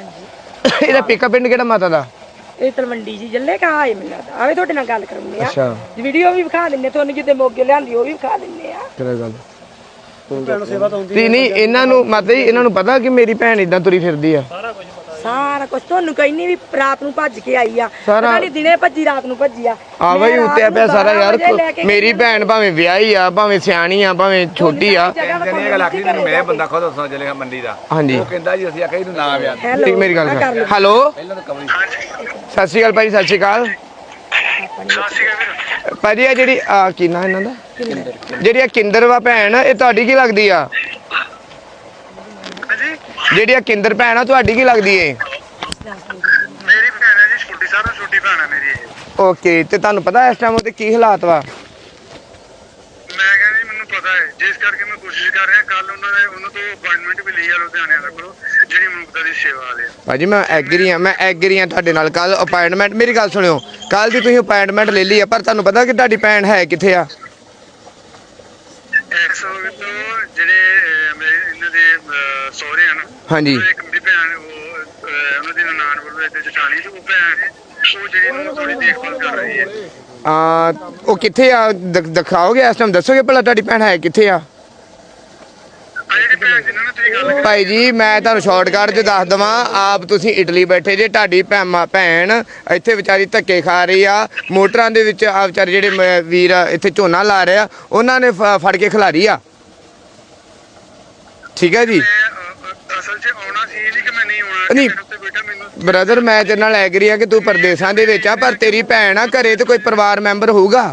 ਇਹਦਾ ਪਿਕਅਪ ਪਿੰਡ ਕਿਹੜਾ ਮਾਤਾ ਦਾ? ਇਹ ਤਲਵੰਡੀ ਜੀ ਜੱਲੇ ਕਾ ਆਏ ਮੈਨੂੰ ਲੱਗਦਾ। ਆਵੇ ਤੁਹਾਡੇ ਨਾਲ ਗੱਲ ਕਰਾਉਂਦੇ ਆ। ਅੱਛਾ। ਵੀਡੀਓ ਵੀ ਵਿਖਾ ਦਿੰਨੇ ਤੁਹਾਨੂੰ ਜਿੱਦੇ ਮੋਗੇ ਲਿਆਂਦੀ ਉਹ ਵੀ ਵਿਖਾ ਦਿੰਨੇ ਆ। ਤੇਰਾ ਗੱਲ? ਤੇ ਨਹੀਂ ਇਹਨਾਂ ਨੂੰ ਮਾਤਾ ਜੀ ਇਹਨਾਂ ਨੂੰ ਪਤਾ ਕਿ ਮੇਰੀ ਭੈਣ ਇਦਾਂ ਤੁਰੀ ਫਿਰਦੀ ਆ। ਸਾਰਾ ਕੁਝ ਤੁਹਾਨੂੰ ਕਹਿੰਨੀ ਵੀ ਰਾਤ ਨੂੰ ਭੱਜ ਕੇ ਆਈ ਆ। ਸਾਰਾ- ਪਤਾ ਨੀ ਦਿਨੇ ਭੱਜੀ ਰਾਤ ਨੂੰ ਭੱਜੀ ਆ। ਆ ਬਈ ਮੈਂ ਰਾਤ ਉੱਤੇ ਨੂੰ ਪਿਆ ਸਾਰਾ ਬਾਰਾਂ ਯਾਰ ਵਜੇ ਲੈ ਕੇ ਮੇਰੀ ਭੈਣ ਭਾਵੇਂ ਵਿਆਹੀ ਆ ਭਾਵੇਂ ਸਿਆਣੀ ਆ ਭਾਵੇਂ ਛੋਟੀ ਆ। ਜਗ੍ਹਾ ਜਨੀ ਇਹ ਗੱਲ ਆਖੀ ਮੈਨੂੰ ਮੈਂ ਬੰਦਾ ਖੁਦ ਦੱਸਣਾ ਚੱਲੇਗਾ ਮੰਡੀ ਦਾ। ਹਾਂਜੀ। ਉਹ ਕਹਿੰਦਾ ਜੀ ਅਸੀਂ ਆਖਿਆ ਇਹਨੂੰ ਨਾ ਵਿਆਹ ਹੈਲੋ ਠੀਕ ਮੇਰੀ ਗੱਲ ਆਹ ਕਰ ਕਰ ਲਓ। ਹੈਲੋ? ਪਹਿਲਾਂ ਤਾਂ ਕਮਰੀ ਸਤਿ ਸ਼੍ਰੀ ਅਕਾਲ ਭਾਈ ਸਤਿ ਸ਼੍ਰੀ ਅਕਾਲ। ਭਾਜੀ ਆ ਜਿਹੜੀ ਆ ਕੀ ਨਾਂ ਇਹਨਾਂ ਦਾ? ਜਿਹੜੀ ਆ ਕਿੰਦਰ ਵਾ ਭੈਣ ਇਹ ਤੁਹਾਡੀ ਕੀ ਲੱਗਦੀ ਆ? ਜਿਹੜੀ ਆ ਕਿੰਦਰ ਭੈਣ ਆ ਤੁਹਾਡੀ ਕੀ ਲੱਗਦੀ ਏ? ਮੇਰੀ ਭੈਣ ਹੈ ਜੀ ਛੋਟੀ ਸਾਰਾ ਛੋਟੀ ਭੈਣ ਹੈ ਮੇਰੀ ਇਹ। ਓਕੇ ਤੇ ਤੁਹਾਨੂੰ ਪਤਾ ਇਸ ਟਾਈਮ ਉਹਦੇ ਕੀ ਹਾਲਾਤ ਵਾ? ਮੈਂ ਕਹਿੰਦੀ ਮੈਨੂੰ ਪਤਾ ਹੈ ਜਿਸ ਕਰਕੇ ਮੈਂ ਕੋਸ਼ਿਸ਼ ਕਰ ਰਿਹਾ ਕੱਲ ਉਹਨਾਂ ਨੇ ਉਹਨਾਂ ਤੋਂ ਅਪਾਇੰਟਮੈਂਟ ਵੀ ਲਈ ਆ ਲੁਧਿਆਣੇ ਵਾਲੇ ਕੋਲੋਂ ਜਿਹੜੀ ਮਨੁੱਖਤਾ ਦੀ ਸੇਵਾ ਵਾਲੇ ਆ ਭਾਜੀ ਮੈਂ ਐਗਰੀ ਆ ਮੈਂ ਐਗਰੀ ਆ ਤੁਹਾਡੇ ਨਾਲ। ਕੱਲ ਅਪਾਇੰਟਮੈਂਟ ਮੇਰੀ ਗੱਲ ਸੁਣਿਓ ਕੱਲ ਦੀ ਤੁਸੀਂ ਅਪਾਇੰਟਮੈਂਟ ਲੈ ਲਈ ਆ ਪਰ ਤੁਹਾਨੂੰ ਪਤਾ ਕਿ ਤੁਹਾਡੀ ਭੈਣ ਹੈ ਕਿੱਥੇ ਆ? ਐਕਸੋ ਤੋਂ ਜਿਹੜੇ ਅਹ, ਮੇਰੇ ਇਹਨਾਂ ਦੇ ਸਹੁਰੇ ਹਾਂਜੀ। ਇੱਕ ਮੇਰੀ ਭੈਣ ਉਹ ਅਹ, ਉਹਨਾਂ ਦੀ ਨਾਨ ਵੱਲੋਂ ਇੱਥੇ ਜਟਾਣੀ ਤੋਂ ਉਹ ਭੈਣ ਉਹ ਜਿਹੜੀ ਉਹਨੂੰ ਥੋੜੀ ਦੇਖਭਾਲ ਕਰ ਰਹੀ ਹੈ। ਆ ਉਹ ਕਿੱਥੇ ਆ? ਦ- ਦਿਖਾਓਗੇ ਇਸ ਟਾਈਮ ਦੱਸੋਗੇ ਭਲਾ ਤੁਹਾਡੀ ਭੈਣ ਹੈ ਕਿੱਥੇ ਆ? ਆ ਜਿਹੜੀ ਭੈਣ ਜਿਨ੍ਹਾਂ ਨਾਲ ਤੁਸੀਂ ਗੱਲ ਕੀਤੀ ਭਾਈ ਜੀ ਮੈਂ ਤੁਹਾਨੂੰ ਸ਼ਾਰਟਕਟ 'ਚ ਦੱਸ ਦਵਾਂ। ਆਪ ਤੁਸੀਂ ਇਟਲੀ ਬੈਠੇ ਜੇ ਤੁਹਾਡੀ ਭੈਮਾ ਭੈਣ ਇੱਥੇ ਵਿਚਾਰੀ ਧੱਕੇ ਖਾ ਰਹੀ ਆ। ਮੋਟਰਾਂ ਦੇ ਵਿੱਚ ਆ ਵਿਚਾਰੇ ਜਿਹੜੇ ਮ- ਵੀਰ ਆ, ਇੱਥੇ ਝੋਨਾ ਲਾ ਰਹੇ। ਆ ਉਹਨਾਂ ਨੇ ਫ- ਫੜ ਕੇ ਖਿਲਾਰੀ ਆ। ਠੀਕ ਹੈ ਜੀ? ਅਸਲ 'ਚ ਆਉਣਾ ਸੀ ਇਹ ਨਹੀਂ ਕਿ ਮੈਂ ਨਹੀਂ ਆਉਣਾ ਨਹੀਂ। ਮੇਰੇ ਉੱਤੇ ਬੇਟਾ ਮੈਨੂੰ ਬ੍ਰਦਰ ਮੈਂ ਤੇਰੇ ਨਾਲ ਐਗਰੀ ਆ ਕਿ ਤੂੰ ਪਰਦੇਸਾਂ ਦੇ ਵਿੱਚ ਆ ਪਰ ਤੇਰੀ ਭੈਣ ਆ ਘਰੇ ਤੇ ਕੋਈ ਪਰਿਵਾਰ ਮੈਂਬਰ ਹੋਊਗਾ?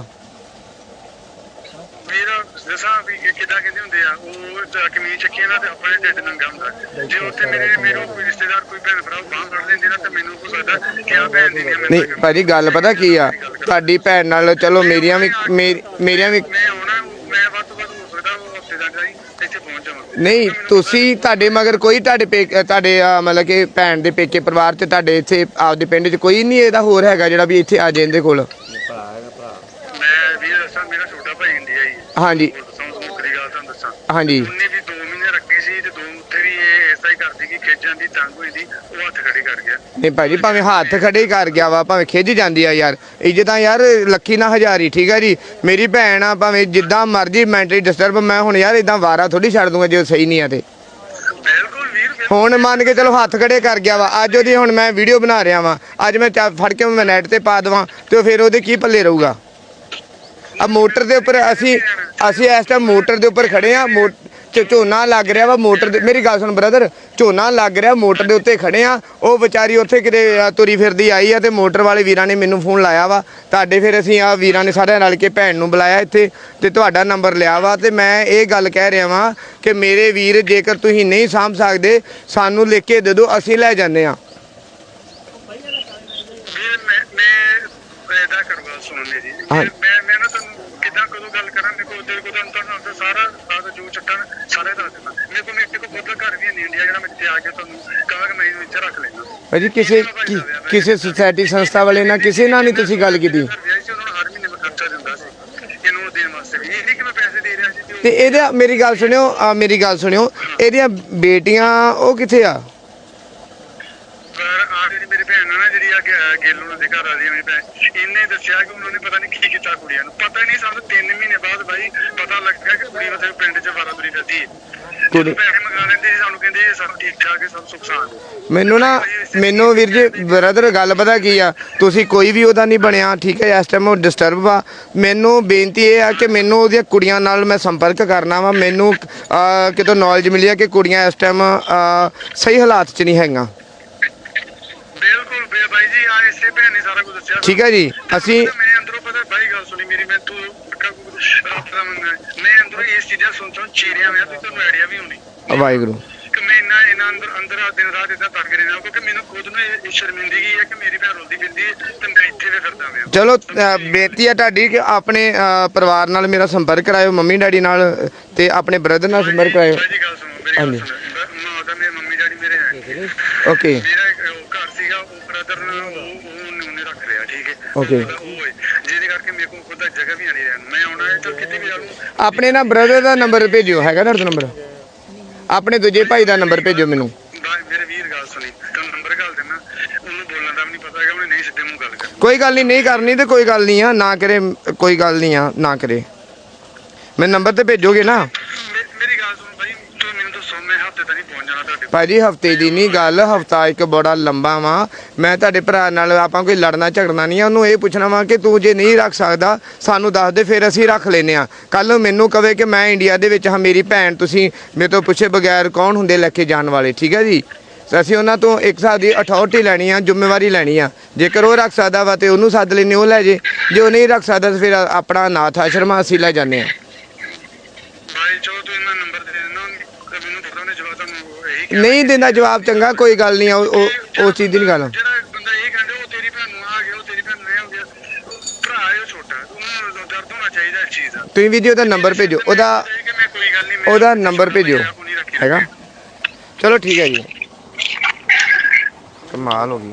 ਵੀਰ ਦੱਸਾਂ ਵੀ ਕਿ ਕਿੱਦਾਂ ਕਹਿੰਦੇ ਹੁੰਦੇ ਆ ਉਹ ਤਾਂ ਕਮੀਜ਼ ਚੱਕੀ ਨਾ ਤੇ ਆਪਣੇ ਢਿੱਡ ਨੰਗਾ ਹੁੰਦਾ। ਜੇ ਉੱਥੇ ਮੇਰੇ ਮੇਰੇ ਕੋਈ ਰਿਸ਼ਤੇਦਾਰ ਕੋਈ ਭੈਣ ਭਰਾ ਬਾਹਰ ਫੜ ਲੈਂਦੇ ਨਾ ਤੇ ਮੈਨੂੰ ਹੋ ਸਕਦਾ ਕਿ ਆ ਭੈਣ ਦੀ ਨਹੀਂ ਆ, ਨਹੀਂ ਮੈਂ ਭਾਜੀ ਗੱਲ ਪਤਾ ਕੀ ਆ? ਤੁਹਾਡੀ ਭੈਣ ਨਾਲ ਚਲੋ ਮੇਰੀਆਂ ਵੀ ਮੇਰੀ- ਮੇਰੀਆਂ ਵੀ ਮੈਂ ਆਉਣਾ ਮੈਂ ਵੱਧ ਤੋਂ ਵੱਧ ਹੋ ਸਕਦਾ ਉਹ ਹਫ਼ਤੇ ਦਾ ਜਾਈ ਇੱਥੇ ਪਹੁੰਚ ਜਾਵਾਂ ਨਹੀਂ ਤੁਸੀਂ ਤੁਹਾਡੇ ਮਗਰ ਕੋਈ ਤੁਹਾਡੇ ਪੇ- ਤੁਹਾਡੇ ਮਤਲਬ ਕਿ ਭੈਣ ਦੇ ਪੇਕੇ ਪਰਿਵਾਰ ਤੇ ਤੁਹਾਡੇ ਇੱਥੇ ਆਪਦੇ ਪਿੰਡ 'ਚ ਕੋਈ ਨਹੀਂ ਇਹਦਾ ਹੋਰ ਹੈਗਾ ਜਿਹੜਾ ਵੀ ਇੱਥੇ ਆ ਜੇ ਇਹਦੇ ਕੋਲ? ਮੈਂ ਵੀਰ ਦੱਸਾਂ ਮੇਰਾ ਛੋਟਾ ਭਾਈ ਇੰਡੀਆ ਹੀ ਹੈ। ਹਾਂਜੀ। ਹੋਰ ਦੱਸਾਂ ਉਸ ਮੁੱਖ ਦੀ ਗੱਲ ਤੁਹਾਨੂੰ ਦੱਸਾਂ। ਹਾਂਜੀ। ਉਹਨੇ ਵੀ 2 ਮਹੀਨੇ ਰੱਖੀ ਸੀ ਤੇ ਦੋ ਉੱਥੇ ਵੀ ਇਹ ਐਸਾ ਹੀ ਕਰਦੀ ਕਿ ਖੇਜਾਂ ਦੀ ਤੰਗ ਹੋਈ ਦੀ ਉਹ ਹੱਥ ਖੜੇ ਕਰ ਨਹੀਂ ਭਾਜੀ ਭਾਵੇਂ ਹੱਥ ਖੜੇ ਹੀ ਕਰ ਗਿਆ ਵਾ ਭਾਵੇਂ ਖਿੱਚ ਜਾਂਦੀ ਆ ਯਾਰ। ਇੱਜ਼ਤਾਂ ਯਾਰ ਲੱਖੀ ਨਾ ਹਜ਼ਾਰੀ ਠੀਕ ਹੈ ਜੀ? ਮੇਰੀ ਭੈਣ ਆ ਭਾਵੇਂ ਜਿੱਦਾਂ ਮਰਜ਼ੀ ਮੈਂਟਲੀ ਡਿਸਟਰਬ ਮੈਂ ਹੁਣ ਯਾਰ ਇਦਾਂ ਵਾਰਾ ਥੋੜੀ ਛੱਡ ਦੂੰਗਾ ਜੇ ਉਹ ਸਹੀ ਨਹੀਂ ਆ ਤੇ। ਬਿਲਕੁਲ ਵੀਰ ਬਿਲਕੁਲ। ਹੁਣ ਮੰਨ ਕੇ ਚਲੋ ਹੱਥ ਖੜੇ ਕਰ ਗਿਆ ਵਾ ਅੱਜ ਉਹਦੀ ਹੁਣ ਮੈਂ ਵੀਡੀਓ ਬਣਾ ਰਿਹਾ ਵਾਂ। ਅੱਜ ਮੈਂ ਚਾ- ਫੜ ਕੇ ਮੈਂ ਨੈਟ ਤੇ ਪਾ ਦੇਵਾਂ ਤੇ ਫਿਰ ਉਹਦੇ ਕੀ ਪੱਲੇ ਰਹੂਗਾ? ਆ ਮੋਟਰ ਦੇ ਉੱਪਰ ਅਸੀਂ ਅਸੀਂ ਇਸ ਟਾਈਮ ਮੋਟਰ ਦੇ ਉੱਪਰ ਖੜੇ ਆ ਮੋ- ਝੋਨਾ ਲੱਗ ਰਿਹਾ ਵਾ ਮੋਟਰ ਦੇ ਮੇਰੀ ਗੱਲ ਸੁਣ ਬ੍ਰਦਰ ਝੋਨਾ ਲੱਗ ਰਿਹਾ ਮੋਟਰ ਦੇ ਉੱਤੇ ਖੜੇ ਆ ਉਹ ਵਿਚਾਰੀ ਉੱਥੇ ਕਿਤੇ ਤੁਰੀ ਫਿਰਦੀ ਆਈ ਆ ਤੇ ਮੋਟਰ ਵਾਲੇ ਵੀਰਾਂ ਨੇ ਮੈਨੂੰ ਫੋਨ ਲਾਇਆ ਵਾ ਤੁਹਾਡੇ ਫਿਰ ਅਸੀਂ ਆ ਵੀਰਾਂ ਨੇ ਸਾਰਿਆਂ ਰਲ ਕੇ ਭੈਣ ਨੂੰ ਬੁਲਾਇਆ ਇੱਥੇ ਤੇ ਤੁਹਾਡਾ ਨੰਬਰ ਲਿਆ ਵਾ ਤੇ ਮੈਂ ਇਹ ਗੱਲ ਕਹਿ ਰਿਹਾ ਵਾਂ ਕਿ ਮੇਰੇ ਵੀਰ ਜੇਕਰ ਤੁਸੀਂ ਨਹੀਂ ਸਾਂਭ ਸਕਦੇ ਸਾਨੂੰ ਲਿਖ ਕੇ ਦੇ ਦਿਓ ਅਸੀਂ ਲੈ ਜਾਂਦੇ ਆ ਮੈਂ ਮੈਂ ਇਹਦਾ ਕਰਵਾ ਸੁਣ ਮੇਰੀ ਹਾਂ। ਮੈਂ ਮੈਂ ਨਾ ਮੇਰੇ ਕੋਲ ਤੇਰੇ ਕੋਲ ਤੁਹਾਨੂੰ ਆਪਦਾ ਸਾਰਾ ਸਾਰਾ ਜੋ ਚੱਟਣ ਸਾਰੇ ਦੱਸ ਦਿੰਦਾ। ਮੇਰੇ ਕੋਲ ਮੇਰੇ ਕੋਲ ਖੁਦ ਘਰ ਵੀ ਨਹੀਂ ਇੰਡੀਆ ਜਿਹੜਾ ਮੈਂ ਇੱਥੇ ਆ ਕੇ ਤੁਹਾਨੂੰ ਕਹਾਂ ਕਿ ਮੈਂ ਇਹਨੂੰ ਇੱਥੇ ਰੱਖ ਲੈਣਾ ਭਾਜੀ ਕਿਸੇ ਕਿਸੇ ਸੁਸਾਇਟੀ ਸੰਸਥਾ ਵਾਲੇ ਨਾਲ ਕਿਸੇ ਨਾਲ ਨਹੀਂ ਤੁਸੀਂ ਗੱਲ ਕੀਤੀ। ਦੇਣ ਤੇ ਇਹਦਾ ਮੇਰੀ ਗੱਲ ਸੁਣਿਓ ਮੇਰੀ ਗੱਲ ਸੁਣਿਓ ਇਹਦੀਆਂ ਬੇਟੀਆਂ ਉਹ ਕਿੱਥੇ ਆ ਪਰ ਆ ਜਿਹੜੀ ਮੇਰੀ ਭੈਣ ਆ ਨਾ ਜਿਹੜੀ ਆ ਗੇ- ਗੇਲੂ ਨਾਲ ਦੇ ਘਰ ਆ ਰਹੀ ਹੈ ਮੇਰੀ ਭੈਣ ਇਹਨੇ ਦੱਸਿਆ ਕਿ ਉਹਨਾਂ ਨੇ ਪਤਾ ਨਹੀਂ ਕੀ ਕੀਤਾ ਕੁੜੀਆਂ ਨੂੰ। ਪਤਾ ਨਹੀਂ ਸਾਨੂੰ 3 ਮਹੀਨੇ ਬਾਅਦ ਬਾਈ ਪਤਾ ਲੱਗਾ ਕਿ ਕੁੜੀ ਉੱਥੇ ਪਿੰਡ 'ਚ ਵਾਰਾ ਤੁਰੀ ਫਿਰਦੀ ਹੈ ਕੁੜੀ- ਕੁੜੀ ਪੈਸੇ ਮੰਗਾ ਲੈਂਦੇ ਸੀ ਸਾਨੂੰ ਕਹਿੰਦੇ ਜੀ ਸਭ ਠੀਕ ਠਾਕ ਹੈ ਸਭ ਸੁੱਖ ਸਾਂਦ ਹੈ ਮੈਨੂੰ ਨਾ ਮੈਨੂੰ ਵੀਰ ਜੀ ਬ੍ਰਦਰ ਗੱਲ ਪਤਾ ਕੀ ਆ? ਤੁਸੀਂ ਕੋਈ ਵੀ ਉਹਦਾ ਨਹੀਂ ਬਣਿਆ ਠੀਕ ਹੈ? ਇਸ ਟਾਈਮ ਉਹ ਡਿਸਟਰਬ ਆ ਮੈਨੂੰ ਬੇਨਤੀ ਇਹ ਆ ਕਿ ਮੈਨੂੰ ਉਹਦੀਆਂ ਕੁੜੀਆਂ ਨਾਲ ਮੈਂ ਸੰਪਰਕ ਕਰਨਾ ਵਾ। ਮੈਨੂੰ ਕਿਤੋਂ ਨੌਲੇਜ ਮਿਲੀ ਆ ਕਿ ਕੁੜੀਆਂ ਇਸ ਟਾਈਮ ਸਹੀ ਹਾਲਾਤ 'ਚ ਨਹੀਂ ਹੈਗੀਆਂ। ਜੀ ਆ ਇਸੇ ਭੈਣ ਨੇ ਸਾਰਾ ਕੁਝ ਦੱਸਿਆ ਠੀਕ ਹੈ ਜੀ। ਅਸੀਂ ਮੈਂ ਅੰਦਰੋਂ ਪਤਾ ਬਾਈ ਗੱਲ ਸੁਣੀ ਮੇਰੀ ਮੈਂ ਤੂੰ ਰੱਬ ਦਾ ਮੰਨਦਾ ਮੈਂ ਅੰਦਰੋਂ ਇਸ ਚੀਜ਼ਾਂ ਸੁਣ ਸੁਣ ਚੀਰਿਆ ਹੋਇਆ ਤੇ ਤੁਹਾਨੂੰ ਆਈਡੀਆ ਵੀ ਹੋਣੀ। ਵਾਹਿਗੁਰੂ। ਕਿ ਮੈਂ ਇੰਨਾ ਇਹਨਾਂ ਅੰਦਰ ਅੰਦਰ ਆ ਦਿਨ ਰਾਤ ਇਦਾਂ ਤੜਕ ਰਹਿਣਾ ਕਿਉਂਕਿ ਮੈਨੂੰ ਖੁਦ ਨੂੰ ਇਹ ਇਹ ਸ਼ਰਮਿੰਦਗੀ ਹੈ ਕਿ ਮੇਰੀ ਭੈਣ ਰੋਂਦੀ ਫਿਰਦੀ ਹੈ ਤੇ ਮੈਂ ਇੱਥੇ ਵੀ ਫਿਰਦਾ ਮੈਂ ਚਲੋ ਬੇਨਤੀ ਆ ਤੁਹਾਡੀ ਕਿ ਆਪਣੇ ਪਰਿਵਾਰ ਨਾਲ ਮੇਰਾ ਸੰਪਰਕ ਕਰਾਇਓ ਮੰਮੀ ਡੈਡੀ ਨਾਲ ਤੇ ਆਪਣੇ ਬ੍ਰਦਰ ਨਾਲ ਸੰਪਰਕ ਕਰਾਇਓ। ਬਾਈ ਜੀ ਗੱਲ ਸੁਣੋ ਮੇਰੀ ਗੱਲ ਹਾਂਜੀ। ਸੁਣੋ। ਮਾਂ ਦਾ ਮੇਰੇ ਮੰਮੀ ਡੈਡੀ ਮੇਰੇ ਹੈ। ਓਕੇ। ਮੇਰਾ ਇੱਕ ਉਹ ਘਰ ਸੀਗਾ ਉਹ ਬ੍ਰਦਰ ਨਾਲ ਉਹ ਉਹ ਉਹਨੇ ਉਹਨੇ ਰੱਖ ਲਿਆ ਹੈ ਜਿਹਦੇ ਕਰਕੇ ਮੇਰੇ ਕੋਲ ਖੁਦ ਦਾ ਜਗ੍ਹਾ ਵੀ ਨਹੀਂ ਰਹਿਣ। ਮੈਂ ਆਉਣਾ ਹੈ ਤਾਂ ਕਿਤੇ ਵੀ ਆਉਂ ਆਪਣੇ ਨਾ ਬ੍ਰਦਰ ਦਾ ਨੰਬਰ ਭੇਜਿਓ ਹੈਗਾ ਤੁਹਾਡਾ ਨੰਬਰ ਆਪਣੇ ਦੂਜੇ ਭਾਈ ਦਾ ਨੰਬਰ ਭੇਜਿਓ ਮੈਨੂੰ। ਮੇਰੇ ਵੀਰ ਗੱਲ ਸੁਣੀ। ਤੈਨੂੰ ਨੰਬਰ ਗੱਲ ਦੇਣਾ। ਉਹਨੂੰ ਬੋਲਣ ਦਾ ਵੀ ਨਹੀਂ ਪਤਾ ਹੈਗਾ ਉਹਨੇ ਨਹੀਂ ਸਿੱਧੇ ਮੂੰਹ ਗੱਲ ਕਰਨੀ। ਕੋਈ ਗੱਲ ਨਹੀਂ ਨਹੀਂ ਕਰਨੀ ਤੇ ਕੋਈ ਗੱਲ ਨਹੀਂ ਆ ਨਾ ਕਰੇ ਕੋਈ ਗੱਲ ਨਹੀਂ ਆ ਨਾ ਕਰੇ। ਮੈਂ ਨੰਬਰ ਤੇ ਭੇਜੋਗੇ ਨਾ ਮੇ- ਮੇਰੀ ਗੱਲ ਸੁਣ ਭਾਈ ਤੂੰ ਮੈਨੂੰ ਦੱਸੋ ਮੈਂ ਹਫ਼ਤੇ ਤੱਕ ਨਹੀਂ ਪਹੁੰਚ ਜਾਣਾ ਤੁਹਾਡੇ ਕੋਲ। ਭਾਜੀ, ਹਫ਼ਤੇ ਦੀ ਨਹੀਂ ਗੱਲ, ਹਫਤਾ ਇੱਕ ਬੜਾ ਲੰਬਾ ਵਾ। ਮੈਂ ਤੁਹਾਡੇ ਭਰਾ ਨਾਲ ਆਪਾਂ ਕੋਈ ਲੜਨਾ ਝਗੜਨਾ ਨਹੀਂ ਆ, ਉਹਨੂੰ ਇਹ ਪੁੱਛਣਾ ਵਾ ਕਿ ਤੂੰ ਜੇ ਨਹੀਂ ਰੱਖ ਸਕਦਾ, ਸਾਨੂੰ ਦੱਸ ਦੇ, ਫਿਰ ਅਸੀਂ ਰੱਖ ਲੈਨੇ ਆ। ਕੱਲ ਮੈਨੂੰ ਕਵੇ ਕਿ ਮੈਂ ਇੰਡੀਆ ਦੇ ਵਿੱਚ ਹਾਂ, ਮੇਰੀ ਭੈਣ ਤੁਸੀਂ ਮੇਰੇ ਤੋਂ ਪੁੱਛੇ ਬਗੈਰ ਕੌਣ ਹੁੰਦੇ ਲੈ ਕੇ ਜਾਣ ਵਾਲੇ, ਠੀਕ ਹੈ ਜੀ? ਅਸੀਂ ਉਹਨਾਂ ਤੋਂ ਇੱਕ ਹਿਸਾਬ ਦੀ ਅਥਾਰਟੀ ਲੈਣੀ ਆ, ਜ਼ਿੰਮੇਵਾਰੀ ਲੈਣੀ ਆ। ਜੇਕਰ ਉਹ ਰੱਖ ਸਕਦਾ ਵਾ ਤੇ ਉਹਨੂੰ ਸੱਦ ਲੈਨੇ ਉਹ ਲੈ ਜੇ। ਜੇ ਉਹ ਨਹੀਂ ਰੱਖ ਸਕਦਾ ਤਾਂ ਫਿਰ ਆਪਣਾ ਅਨਾਥ ਆਸ਼ਰਮ ਅਸੀਂ ਲੈ ਜਾਂਦੇ ਆ ਭਾਈ ਚਲੋ ਤੂੰ ਇਹਨਾਂ ਨੰਬਰ ਦੇ ਦੇਣਾ ਤੇ ਮੈਨੂੰ ਪਤਾ ਉਹਨੇ ਜਵਾਬ ਤੁਹਾਨੂੰ ਇਹੀ ਕਿਹਾ ਨਹੀਂ ਦਿੰਦਾ ਜਵਾਬ ਚੰਗਾ ਕੋਈ ਗੱਲ ਨਹੀਂ ਉਹ ਉਹ- ਉਹ ਚੀਜ਼ ਦੀ ਨਹੀਂ ਗੱਲ। ਜਿਹੜਾ ਬੰਦਾ ਇਹ ਕਹਿੰਦਾ ਉਹ ਤੇਰੀ ਭੈਣ ਨੂੰ ਆ ਗਿਆ ਉਹ ਤੇਰੀ ਭੈਣ ਨੂੰ ਇਹ ਹੋ ਗਿਆ ਉਹ ਭਰਾ ਹੈ ਉਹ ਛੋਟਾ ਉਹਨੂੰ ਦਰਦ ਹੋਣਾ ਚਾਹੀਦਾ ਇਸ ਚੀਜ਼ ਦਾ। ਤੁਸੀਂ ਵੀ ਜੀ ਉਹਦਾ ਨੰਬਰ ਭੇਜੋ ਉਹਦਾ ਕਿ ਮੈਂ ਕੋਈ ਗੱਲ ਨਹੀਂ ਮੈਂ ਉਹਦਾ ਨੰਬਰ ਭੇਜਿਓ ਹੈਗਾ? ਚਲੋ ਠੀਕ ਹੈ ਜੀ। ਕਮਾਲ ਹੋ ਗਈ।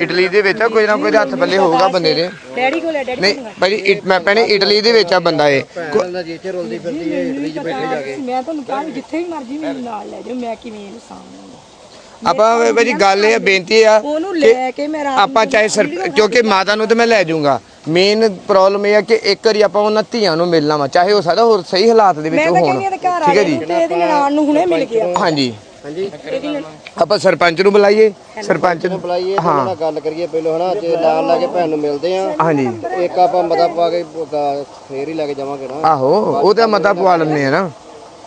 ਇਟਲੀ ਦੇ ਵਿੱਚ ਆ ਕੋਈ ਨਾ ਕੋਈ ਹੱਥ ਪੱਲੇ ਹੋਊਗਾ ਬੰਦੇ ਦੇ। ਡੈਡੀ ਕੋਲੇ ਡੈਡੀ ਨਹੀਂ ਭਾਜੀ ਇਟ- ਮੈਂ ਭੈਣੇ ਇਟਲੀ ਦੇ ਵਿੱਚ ਆ ਬੰਦਾ ਇਹ। ਕੋ- ਨਾਲ ਜਿੱਥੇ ਰੋਲਦੀ ਫਿਰਦੀ ਹੈ ਇਟਲੀ 'ਚ ਬੈਠੇ ਜਾ ਕੇ। ਮੈਂ ਤੁਹਾਨੂੰ ਕਿਹਾ ਵੀ ਜਿੱਥੇ ਵੀ ਮਰਜ਼ੀ ਮੈਨੂੰ ਨਾਲ ਲੈ ਜਾਓ ਮੈਂ ਕਿਵੇਂ ਇਹਨੂੰ ਸਾਹਮਣੇ ਆਪਾਂ ਭਾਜੀ ਗੱਲ ਇਹ ਆ ਬੇਨਤੀ ਆ ਉਹਨੂੰ ਕਿ ਲੈ ਕੇ ਮੈਂ ਰਾਤ ਆਪਾਂ ਚਾਹੇ ਸਰ ਕਿਉਂਕਿ ਮਾਤਾ ਨੂੰ ਤੇ ਮੈਂ ਲੈ ਜਾਊਂਗਾ। ਮੇਨ ਪ੍ਰੋਬਲਮ ਇਹ ਆ ਕਿ ਇੱਕ ਵਾਰੀ ਆਪਾਂ ਉਹਨਾਂ ਧੀਆਂ ਨੂੰ ਮਿਲਣਾ ਵਾ ਚਾਹੇ ਹੋ ਸਕਦਾ ਹੋਰ ਸਹੀ ਹਾਲਾਤ ਦੇ ਵਿੱਚ ਮੈਂ ਉਹ ਤਾਂ ਹੋਣ। ਕਹਿੰਦੀ ਇਹਦੇ ਘਰ ਆ ਠੀਕ ਹੈ ਜੀ? ਤੇ ਇਹਦੀ ਨਨਾਣ ਨੂੰ ਹੁਣੇ ਮਿਲ ਗਿਆ। ਹਾਂਜੀ। ਹਾਂਜੀ। ਆਪਾਂ ਸਰਪੰਚ ਨੂੰ ਬੁਲਾਈਏ। ਸਰਪੰਚ ਨੂੰ ਬੁਲਾਈਏ ਤੇ ਉਹਨਾਂ ਨਾਲ ਗੱਲ ਕਰੀਏ ਪਹਿਲਾਂ ਹਨਾ ਜੇ ਨਾਲ ਲੈ ਕੇ ਭੈਣ ਨੂੰ ਮਿਲਦੇ ਆ। ਹਾਂਜੀ। ਇੱਕ ਆਪਾਂ ਮਤਾ ਪਾ ਕੇ ਫੇਰ ਹੀ ਲੈ ਕੇ ਜਾਵਾਂਗੇ ਨਾ। ਆਹੋ ਉਹ ਤਾਂ ਮਤਾ ਪਵਾ ਲੈਂਦੇ ਆ ਨਾ।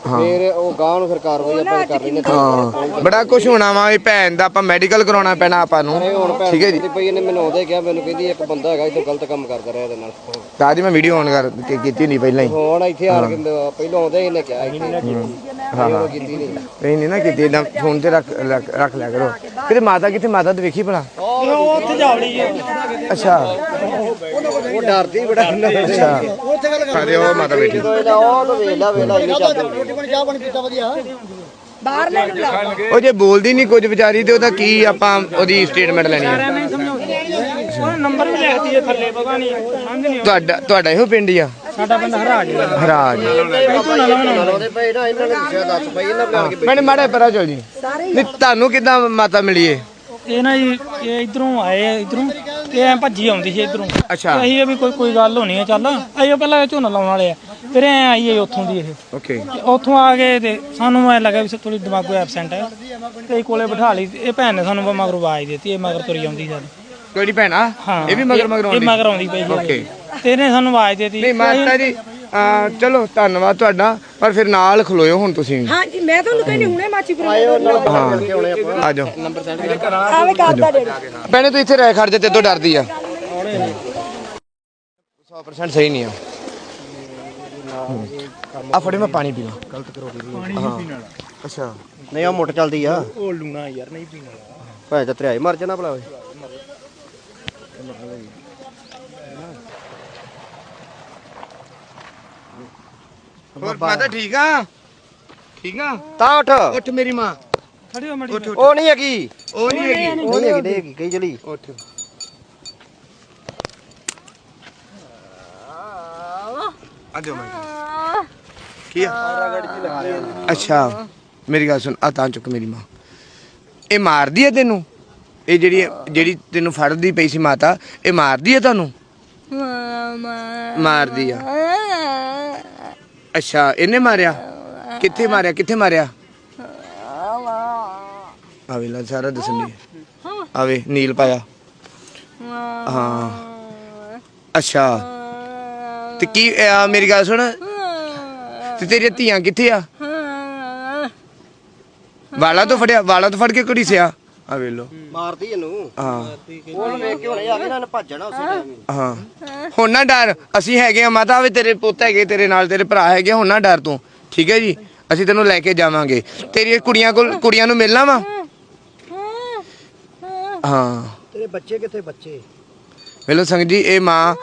ਫੇਰ ਉਹ ਗਾਂ ਨੂੰ ਫਿਰ ਕਾਰਵਾਈ ਆਪਾਂ ਕਰ ਲੈਣੇ ਹਾਂ। ਬੜਾ ਕੁਝ ਹੋਣਾ ਵਾ ਇਹ ਭੈਣ ਦਾ ਆਪਾਂ ਮੈਡੀਕਲ ਕਰਾਉਣਾ ਪੈਣਾ ਆਪਾਂ ਨੂੰ। ਠੀਕ ਹੈ ਜੀ। ਤੇ ਭਈ ਇਹਨੇ ਮੈਨੂੰ ਆਉਂਦੇ ਕਿਹਾ ਮੈਨੂੰ ਕਹਿੰਦੀ ਇੱਕ ਬੰਦਾ ਹੈਗਾ ਇੱਥੇ ਗਲਤ ਕੰਮ ਕਰਦਾ ਰਿਹਾ ਇਹਦੇ ਨਾਲ। ਤਾਂ ਅੱਜ ਮੈਂ ਵੀਡੀਓ ਆਨ ਕਰ ਕੇ ਕੀਤੀ ਨਹੀਂ ਪਹਿਲਾਂ ਹੀ। ਹੁਣ ਇੱਥੇ ਆਣ ਕੇ ਪਹਿਲਾਂ ਆਉਂਦੇ ਇਹਨੇ ਕਿਹਾ ਇੱਥੇ। ਹਾਂ ਹਾਂ ਕੀਤੀ ਨਹੀਂ। ਨਹੀਂ ਨਹੀਂ ਨਾ ਕੀਤੀ ਇਦਾਂ ਫੋਨ ਤੇ ਰੱਖ ਰੱਖ- ਲਿਆ ਕਰੋ। ਕਿਤੇ ਮਾਤਾ ਕਿੱਥੇ ਮਾਤਾ ਤੇ ਵੇਖੀ ਭਲਾ? ਉਹ ਉੱਥੇ ਜਾਵੜੀ ਹੈ ਅੱਛਾ। ਉਹ ਡਰਦੀ ਬੜਾ। ਅੱਛਾ। ਕਦੇ ਉਹ ਮਾਤਾ ਬੈਠੀ। ਇਹਦਾ ਉਹ ਤਾਂ ਵੇਲਾ ਵੇਲਾ ਇਹਨੇ ਚੱਲਦਾ ਬਾਹਰ ਲੈ ਨੂੰ ਲਾ ਉਹ ਜੇ ਬੋਲਦੀ ਨਹੀਂ ਕੁਝ ਵਿਚਾਰੀ ਤੇ ਉਹਦਾ ਕੀ ਆਪਾਂ ਉਹਦੀ ਸਟੇਟਮੈਂਟ ਲੈਣੀ ਹੈ ਉਹ ਨੰਬਰ ਵੀ ਲਿਖਤੀ ਹੈ ਥੱਲੇ ਪਤਾ ਨਹੀਂ ਸਮਝ ਨਹੀਂ ਤੁਹਾਡਾ ਤੁਹਾਡਾ ਇਹੋ ਪਿੰਡ ਹੀ ਆ? ਸਾਡਾ ਬੰਦਾ ਹਰਾਜ ਹਰਾਜ। ਉਹਦੇ ਪਈ ਨਾ ਇਹਨਾਂ ਨੇ ਦੱਸਿਆ ਦੱਸ ਪਈ ਇਹਨਾਂ ਬਣਾ ਕੇ ਮੈਨੇ ਮਾੜਾ ਪਰਾ ਚਲ ਜੀ। ਨਹੀਂ ਤੁਹਾਨੂੰ ਕਿਦਾਂ ਮਾਤਾ ਮਿਲੀ ਏ? ਇਹ ਨਾ ਜੀ ਇਹ ਇਧਰੋਂ ਆਏ ਇਧਰੋਂ। ਤੇ ਐ ਭੱਜੀ ਆਉਂਦੀ ਸੀ ਇਧਰੋਂ। ਅੱਛਾ। ਅਸੀਂ ਇਹ ਵੀ ਕੋਈ ਕੋਈ ਗੱਲ ਹੋਣੀ ਹੈ ਚੱਲ। ਅਸੀਂ ਪਹਿਲਾਂ ਝੋਨਾ ਲਾਉਣ ਵਾਲੇ ਆ। ਫਿਰ ਐ ਆਈ ਹੈ ਉੱਥੋਂ ਦੀ ਇਹ। ਓਕੇ। ਤੇ ਉੱਥੋਂ ਆ ਗਏ ਤੇ ਸਾਨੂੰ ਐ ਲੱਗਾ ਵੀ ਥੋੜੀ ਦਿਮਾਗੋ ਐਬਸੈਂਟ ਹੈ ਤੇ ਅਸੀਂ ਕੋਲੇ ਬਿਠਾ ਲਈ। ਇਹ ਭੈਣ ਨੇ ਸਾਨੂੰ ਮਗਰ ਆਵਾਜ਼ ਦਿੱਤੀ ਇਹ ਮਗਰ ਤੁਰੀ ਆਉਂਦੀ ਜਦ ਕਿਹੜੀ ਭੈਣਾ ਹਾਂ। ਇਹ ਵੀ ਮਗਰ ਮਗਰ ਇਹ ਆਉਂਦੀ। ਮਗਰ ਆਉਂਦੀ ਪਈ ਸੀ। ਓਕੇ। ਤੇ ਇਹਨੇ ਸਾਨੂੰ ਆਵਾਜ਼ ਦਿੱਤੀ। ਨਹੀਂ ਮਾਤਾ ਜੀ ਅਹ ਚਲੋ ਧੰਨਵਾਦ ਤੁਹਾਡਾ ਪਰ ਫਿਰ ਨਾਲ ਖਲੋਇਓ ਹੁਣ ਤੁਸੀਂ ਹਾਂਜੀ ਮੈਂ ਤੁਹਾਨੂੰ ਕਹਿੰਦੀ ਹੁਣੇ ਮਾਚੀ ਪਰ ਹਾਂ ਆ। ਜਾਓ ਆਵੇ ਕਰਦਾ ਡੈਡੀ ਭੈਣੇ ਤੂੰ ਇੱਥੇ ਰਹਿ ਖੜ ਜਾ ਤੇ ਤੋਂ ਡਰਦੀ ਆ। 100% ਸਹੀ ਨਹੀਂ ਆ। ਆ ਫੜੇ ਮੈਂ ਪਾਣੀ ਪੀਣਾ ਗਲਤ ਕਰੋ ਪਾਣੀ ਨਹੀਂ ਪੀਣਾ ਅੱਛਾ। ਨਹੀਂ ਉਹ ਮੁੱਟ ਚੱਲਦੀ ਆ। ਉਹ ਲੂਣਾ ਯਾਰ ਨਹੀਂ ਪੀਣਾ ਭਾਵੇਂ ਤਾਂ ਤੇਰੇ ਮਰ ਜਾਣਾ ਭਲਾ ਓਏ। ਹੋਰ ਮਾਤਾ ਠੀਕ ਆ? ਠੀਕ ਆ? ਤਾਂ ਉੱਠ। ਉੱਠ ਮੇਰੀ ਮਾਂ। ਖੜੀ ਹੋ ਮੜੀ ਉੱਠ ਉੱਠ। ਉਹ ਨਹੀਂ ਹੈਗੀ। ਉਹ ਨਹੀਂ ਹੈਗੀ। ਉਹ ਨਹੀਂ ਹੈਗੀ ਹੈਗੀ ਕਹੀ ਚਲੀ। ਉੱਠ। ਆ ਜਾਓ ਮੈਂ ਕੀ ਆ? ਅੱਛਾ ਮੇਰੀ ਗੱਲ ਸੁਣ ਆ ਤਾਂ ਚੁੱਕ ਮੇਰੀ ਮਾਂ। ਇਹ ਮਾਰਦੀ ਹੈ ਤੈਨੂੰ? ਇਹ ਜਿਹੜੀ ਜਿਹੜੀ ਤੈਨੂੰ ਫੜਦੀ ਪਈ ਸੀ ਮਾਤਾ ਇਹ ਮਾਰਦੀ ਹੈ ਤੁਹਾਨੂੰ? ਮਾਰਦੀ ਆ। ਅੱਛਾ ਇਹਨੇ ਮਾਰਿਆ? ਕਿੱਥੇ ਮਾਰਿਆ? ਕਿੱਥੇ ਮਾਰਿਆ? ਆਵੇ ਲਾ ਸਾਰਾ ਦੱਸਣ ਆਵੇ ਨੀਲ ਪਾਇਆ। ਹਾਂ। ਅੱਛਾ। ਤੇ ਕੀ ਆ, ਮੇਰੀ ਗੱਲ ਸੁਣ। ਤੇ ਤੇਰੀਆਂ ਧੀਆਂ ਕਿੱਥੇ ਆ? ਵਾਲਾ ਤੋਂ ਫੜਿਆ ਵਾਲਾ ਤੋਂ ਫੜ ਕੇ ਕੁੜੀ ਸਿਆ ਆ ਵੇ ਲੋ ਮਾਰਦੀ ਇਹਨੂੰ। ਹਾਂ। ਉਹਨੂੰ ਵੇਖ ਕੇ ਹੁਣੇ ਆ ਗਏ ਨਾ ਇਹਨੇ ਭੱਜਣਾ ਉਸੇ ਟਾਈਮ ਹੀ। ਹਾਂ। ਹੁਣ ਨਾ ਡਰ। ਅਸੀਂ ਹੈਗੇ ਆ ਮਾਤਾ ਵੀ ਤੇਰੇ ਪੁੱਤ ਹੈਗੇ ਤੇਰੇ ਨਾਲ ਤੇਰੇ ਭਰਾ ਹੈਗੇ ਹੁਣ ਨਾ ਡਰ ਤੂੰ। ਠੀਕ ਹੈ ਜੀ? ਅਸੀਂ ਤੈਨੂੰ ਲੈ ਕੇ ਜਾਵਾਂਗੇ। ਤੇਰੀਆਂ ਕੁੜੀਆਂ ਕੋਲ ਕੁੜੀਆਂ ਨੂੰ ਮਿਲਣਾ ਵਾ? ਹਾਂ। ਤੇਰੇ ਬੱਚੇ ਕਿੱਥੇ ਬੱਚੇ? ਵੇਲੋ ਸੰਗ ਜੀ ਇਹ ਮਾਂ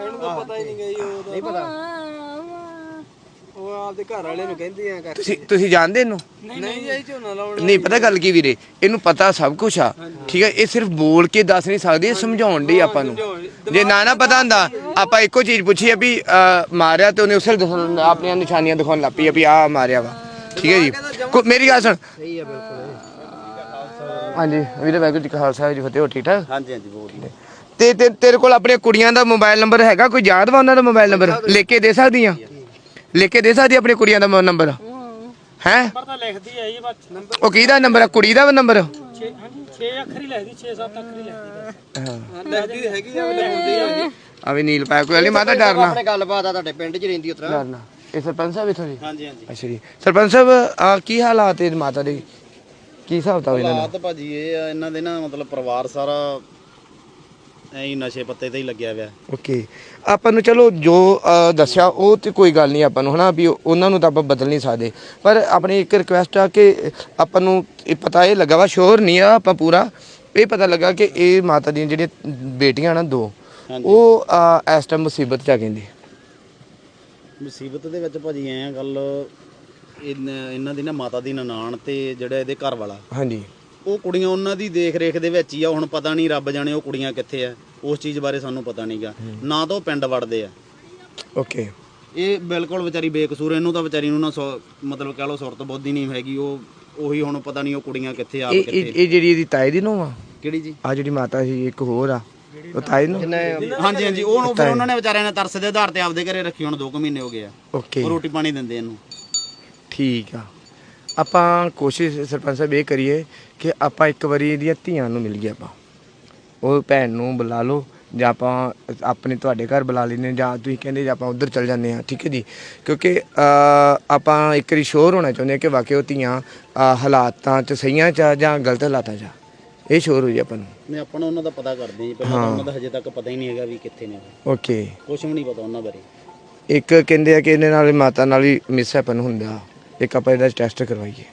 ਨਹੀਂ ਪਤਾ। ਉਹ ਆਪਦੇ ਘਰ ਵਾਲੇ ਨੂੰ ਕਹਿੰਦੀ ਆ ਤੁਸੀਂ ਤੁਸੀਂ ਜਾਣਦੇ ਇਹਨੂੰ? ਨਹੀਂ ਜਾਈ ਝੋਨਾ ਲਾਉਣ ਨਹੀਂ ਪਤਾ ਗੱਲ ਕੀ ਵੀਰੇ? ਇਹਨੂੰ ਪਤਾ ਸਭ ਕੁਝ ਆ। ਠੀਕ ਹੈ ਇਹ ਸਿਰਫ ਬੋਲ ਕੇ ਦੱਸ ਨਹੀਂ ਸਕਦੀ ਇਹ ਸਮਝਾਉਣ ਦੀ ਆਪਾਂ ਨੂੰ। ਜੇ ਨਾ ਨਾ ਪਤਾ ਹੁੰਦਾ ਆਪਾਂ ਇੱਕੋ ਚੀਜ਼ ਪੁੱਛੀ ਆ ਵੀ ਅਹ, ਮਾਰਿਆ ਤੇ ਉਹਨੇ ਉਸੇ ਦੱਸਣ ਆਪਣੀਆਂ ਨਿਸ਼ਾਨੀਆਂ ਦਿਖਾਉਣ ਲੱਗ ਪਈ ਆ ਵੀ ਆ ਮਾਰਿਆ ਵਾ। ਠੀਕ ਹੈ ਜੀ? ਕੋ- ਮੇਰੀ ਗੱਲ ਸੁਣ। ਹਾਂਜੀ ਵੀਰੇ ਵਾਹਿਗੁਰੂ ਜੀ ਕਾ ਖਾਲਸਾ ਜੀ ਫਤਿਹ ਹੋ ਠੀਕ ਠਾਕ? ਹਾਂਜੀ ਹਾਂਜੀ ਬਹੁਤ ਤੇ ਤੇ- ਤੇਰੇ ਕੋਲ ਆਪਣੇ ਕੁੜੀਆਂ ਦਾ ਮੋਬਾਈਲ ਨੰਬਰ ਹੈਗਾ? ਕੋਈ ਯਾਦ ਵਾ ਉਹਨਾਂ ਦਾ ਮੋਬਾਈਲ ਨੰਬਰ? ਲਿਖ ਕੇ ਦੇ ਸਕਦੀ ਆ? ਲਿਖ ਕੇ ਦੇ ਸਕਦੀ ਆਪਣੀ ਕੁੜੀਆਂ ਦਾ ਨੰਬਰ ਹੈ? ਤਾਂ ਲਿਖਦੀ ਹੈ ਜੀ ਬਸ ਉਹ ਕਿਹਦਾ ਨੰਬਰ ਆ? ਕੁੜੀ ਦਾ ਨੰਬਰ 6 ਹਾਂਜੀ 6 ਅੱਖਰ ਹੀ ਲਿਖਦੀ 6-7 ਅੱਖਰ ਹੀ। ਲਿਖਦੀ ਲੱਗਦੀ ਹੈਗੀ ਆ ਹੁੰਦੀ ਆ ਆ ਵੀ ਨੀਲ ਪਾਇਆ ਕੋਈ ਨੀ ਮਾਤਾ ਡਰਨਾ। ਆਪਣੇ ਗੱਲਬਾਤ ਆ ਤੁਹਾਡੇ ਪਿੰਡ 'ਚ ਰਹਿੰਦੀ ਉਤਰਾ। ਡਰਨਾ। ਇਹ ਸਰਪੰਚ ਸਾਹਿਬ ਇਥੋਂ ਜੀ? ਹਾਂਜੀ ਹਾਂਜੀ। ਅੱਛਾ ਜੀ। ਸਰਪੰਚ ਸਾਹਿਬ ਆ ਕੀ ਹਾਲਾਤ ਹੈ ਮਾਤਾ ਦੇ? ਕੀ ਹਿਸਾਬ ਤਾਂ ਇਹਨਾਂ ਦਾ? ਹਾਲਾਤ ਭਾਜੀ ਇਹ ਆ ਇਹਨਾਂ ਦੇ ਨਾ ਮਤਲਬ ਪਰਿਵਾਰ ਸਾਰਾ ਐਂ ਹੀ ਨਸ਼ੇ ਪੱਤੇ ਤੇ ਹੀ ਲੱਗਿਆ ਹੋਇਆ। ਓਕੇ। ਆਪਾਂ ਨੂੰ ਚਲੋ ਜੋ ਅ, ਦੱਸਿਆ ਉਹ ਤੇ ਕੋਈ ਗੱਲ ਨਹੀਂ ਆਪਾਂ ਨੂੰ ਹਨਾ ਵੀ ਉਹ- ਉਹਨਾਂ ਨੂੰ ਤਾਂ ਆਪਾਂ ਬਦਲ ਨਹੀਂ ਸਕਦੇ। ਪਰ ਆਪਣੀ ਇੱਕ ਰਿਕੁਐਸਟ ਆ ਕਿ ਆਪਾਂ ਨੂੰ ਇਹ ਪਤਾ ਇਹ ਲੱਗਾ ਵਾ ਸ਼ੋਰ ਨਹੀਂ ਆ ਆਪਾਂ ਪੂਰਾ। ਇਹ ਪਤਾ ਲੱਗਾ ਕਿ ਇਹ ਮਾਤਾ ਦੀਆਂ ਜਿਹੜੀਆਂ ਬੇਟੀਆਂ ਨਾ ਦੋ ਉਹ ਅ, ਇਸ ਟਾਈਮ ਮੁਸੀਬਤ ਚ ਆ ਕਹਿੰਦੇ ਮੁਸੀਬਤ ਦੇ ਵਿੱਚ ਭਾਜੀ ਐਂ ਆ ਗੱਲ ਇਹਨਾਂ ਇਹਨਾਂ ਦੀ ਨਾ ਮਾਤਾ ਦੀ ਨਨਾਣ ਤੇ ਜਿਹੜਾ ਇਹਦੇ ਘਰ ਵਾਲਾ। ਹਾਂਜੀ। ਉਹ ਕੁੜੀਆਂ ਉਹਨਾਂ ਦੀ ਦੇਖ ਰੇਖ ਦੇ ਵਿੱਚ ਹੀ ਆ ਹੁਣ ਪਤਾ ਨਹੀਂ ਰੱਬ ਜਾਣੇ ਉਹ ਕੁੜੀਆਂ ਕਿੱਥੇ ਆ। ਉਸ ਚੀਜ਼ ਬਾਰੇ ਸਾਨੂੰ ਪਤਾ ਨਹੀਂਗਾ ਨਾ ਤਾਂ ਉਹ ਪਿੰਡ ਵੜਦੇ ਆ। ਓਕੇ। ਇਹ ਬਿਲਕੁਲ ਵਿਚਾਰੀ ਬੇਕਸੂਰ ਇਹਨੂੰ ਤਾਂ ਵਿਚਾਰੀ ਨੂੰ ਨਾ ਸੌ- ਮਤਲਬ ਕਹ ਲਓ ਸੁਰਤ ਬੁੱਧੀ ਨਹੀਂ ਹੈਗੀ। ਉਹ ਉਹੀ ਹੁਣ ਪਤਾ ਨਹੀਂ ਉਹ ਕੁੜੀਆਂ ਕਿੱਥੇ ਆਪ ਇਹ ਇਹ ਕਿੱਥੇ ਇਹ ਜਿਹੜੀ ਇਹਦੀ ਤਾਏ ਦੀ ਨੂੰ ਆ? ਕਿਹੜੀ ਜੀ? ਆ ਜਿਹੜੀ ਮਾਤਾ ਸੀ ਇੱਕ ਹੋਰ ਆ। ਉਹ ਤਾਏ ਨੂੰ ਹਾਂਜੀ ਹਾਂਜੀ। ਉਹਨੂੰ ਫਿਰ ਉਹਨਾਂ ਨੇ ਵਿਚਾਰਿਆਂ ਨੇ ਤਰਸ ਦੇ ਆਧਾਰ ਤੇ ਆਪਦੇ ਘਰੇ ਰੱਖੀ ਹੁਣ 2 ਕੁ ਮਹੀਨੇ ਹੋ ਗਏ ਆ। ਓਕੇ। ਉਹ ਰੋਟੀ ਪਾਣੀ ਦਿੰਦੇ ਇਹਨੂੰ। ਠੀਕ ਆ। ਆਪਾਂ ਕੋਸ਼ਿਸ਼ ਸਰਪੰਚ ਸਾਹਿਬ ਇਹ ਕਰੀਏ ਕਿ ਆਪਾਂ ਇੱਕ ਵਾਰੀ ਇਹਦੀਆਂ ਧੀਆਂ ਨੂੰ ਮਿਲੀਏ ਆਪਾਂ। ਉਹ ਭੈਣ ਨੂੰ ਬੁਲਾ ਲਓ ਜਾਂ ਆਪਾਂ ਆਪਣੇ ਤੁਹਾਡੇ ਘਰ ਬੁਲਾ ਲੈਨੇ ਜਾਂ ਤੁਸੀਂ ਕਹਿੰਦੇ ਜਾਂ ਆਪਾਂ ਉਧਰ ਚੱਲ ਜਾਂਦੇ ਆ ਠੀਕ ਹੈ ਜੀ? ਕਿਉਂਕਿ ਆਪਾਂ ਇੱਕ ਵਾਰੀ ਸ਼ੋਰ ਹੋਣਾ ਚਾਹੁੰਦੇ ਆ ਕਿ ਵਾਕਈ ਉਹ ਧੀਆਂ ਹਾਲਾਤਾਂ 'ਚ ਸਹੀਆਂ 'ਚ ਆ ਜਾਂ ਗਲਤ ਹਾਲਾਤਾਂ 'ਚ ਆ। ਇਹ ਸ਼ੋਰ ਹੋ ਜੀ ਆਪਾਂ ਨੂੰ। ਨੇ ਆਪਾਂ ਨੂੰ ਉਹਨਾਂ ਦਾ ਪਤਾ ਕਰਦੇ ਜੀ ਪਹਿਲਾਂ ਤਾਂ ਉਹਨਾਂ ਦਾ ਹਜੇ ਤੱਕ ਪਤਾ ਹੀ ਨਹੀਂ ਹੈਗਾ ਵੀ ਕਿੱਥੇ ਨੇ ਉਹ। ਓਕੇ ਕੁਝ ਵੀ ਨਹੀਂ ਪਤਾ ਉਹਨਾਂ ਬਾਰੇ। ਇੱਕ ਕਹਿੰਦੇ ਆ ਕਿ ਇਹਦੇ ਨਾਲ ਮਾਤਾ ਨਾਲ ਹੀ ਮਿਸਹੈਪਨ ਹੁੰਦਾ। ਇੱਕ ਆਪਾਂ ਇਹਦਾ ਟੈਸਟ ਕਰਵਾਈਏ।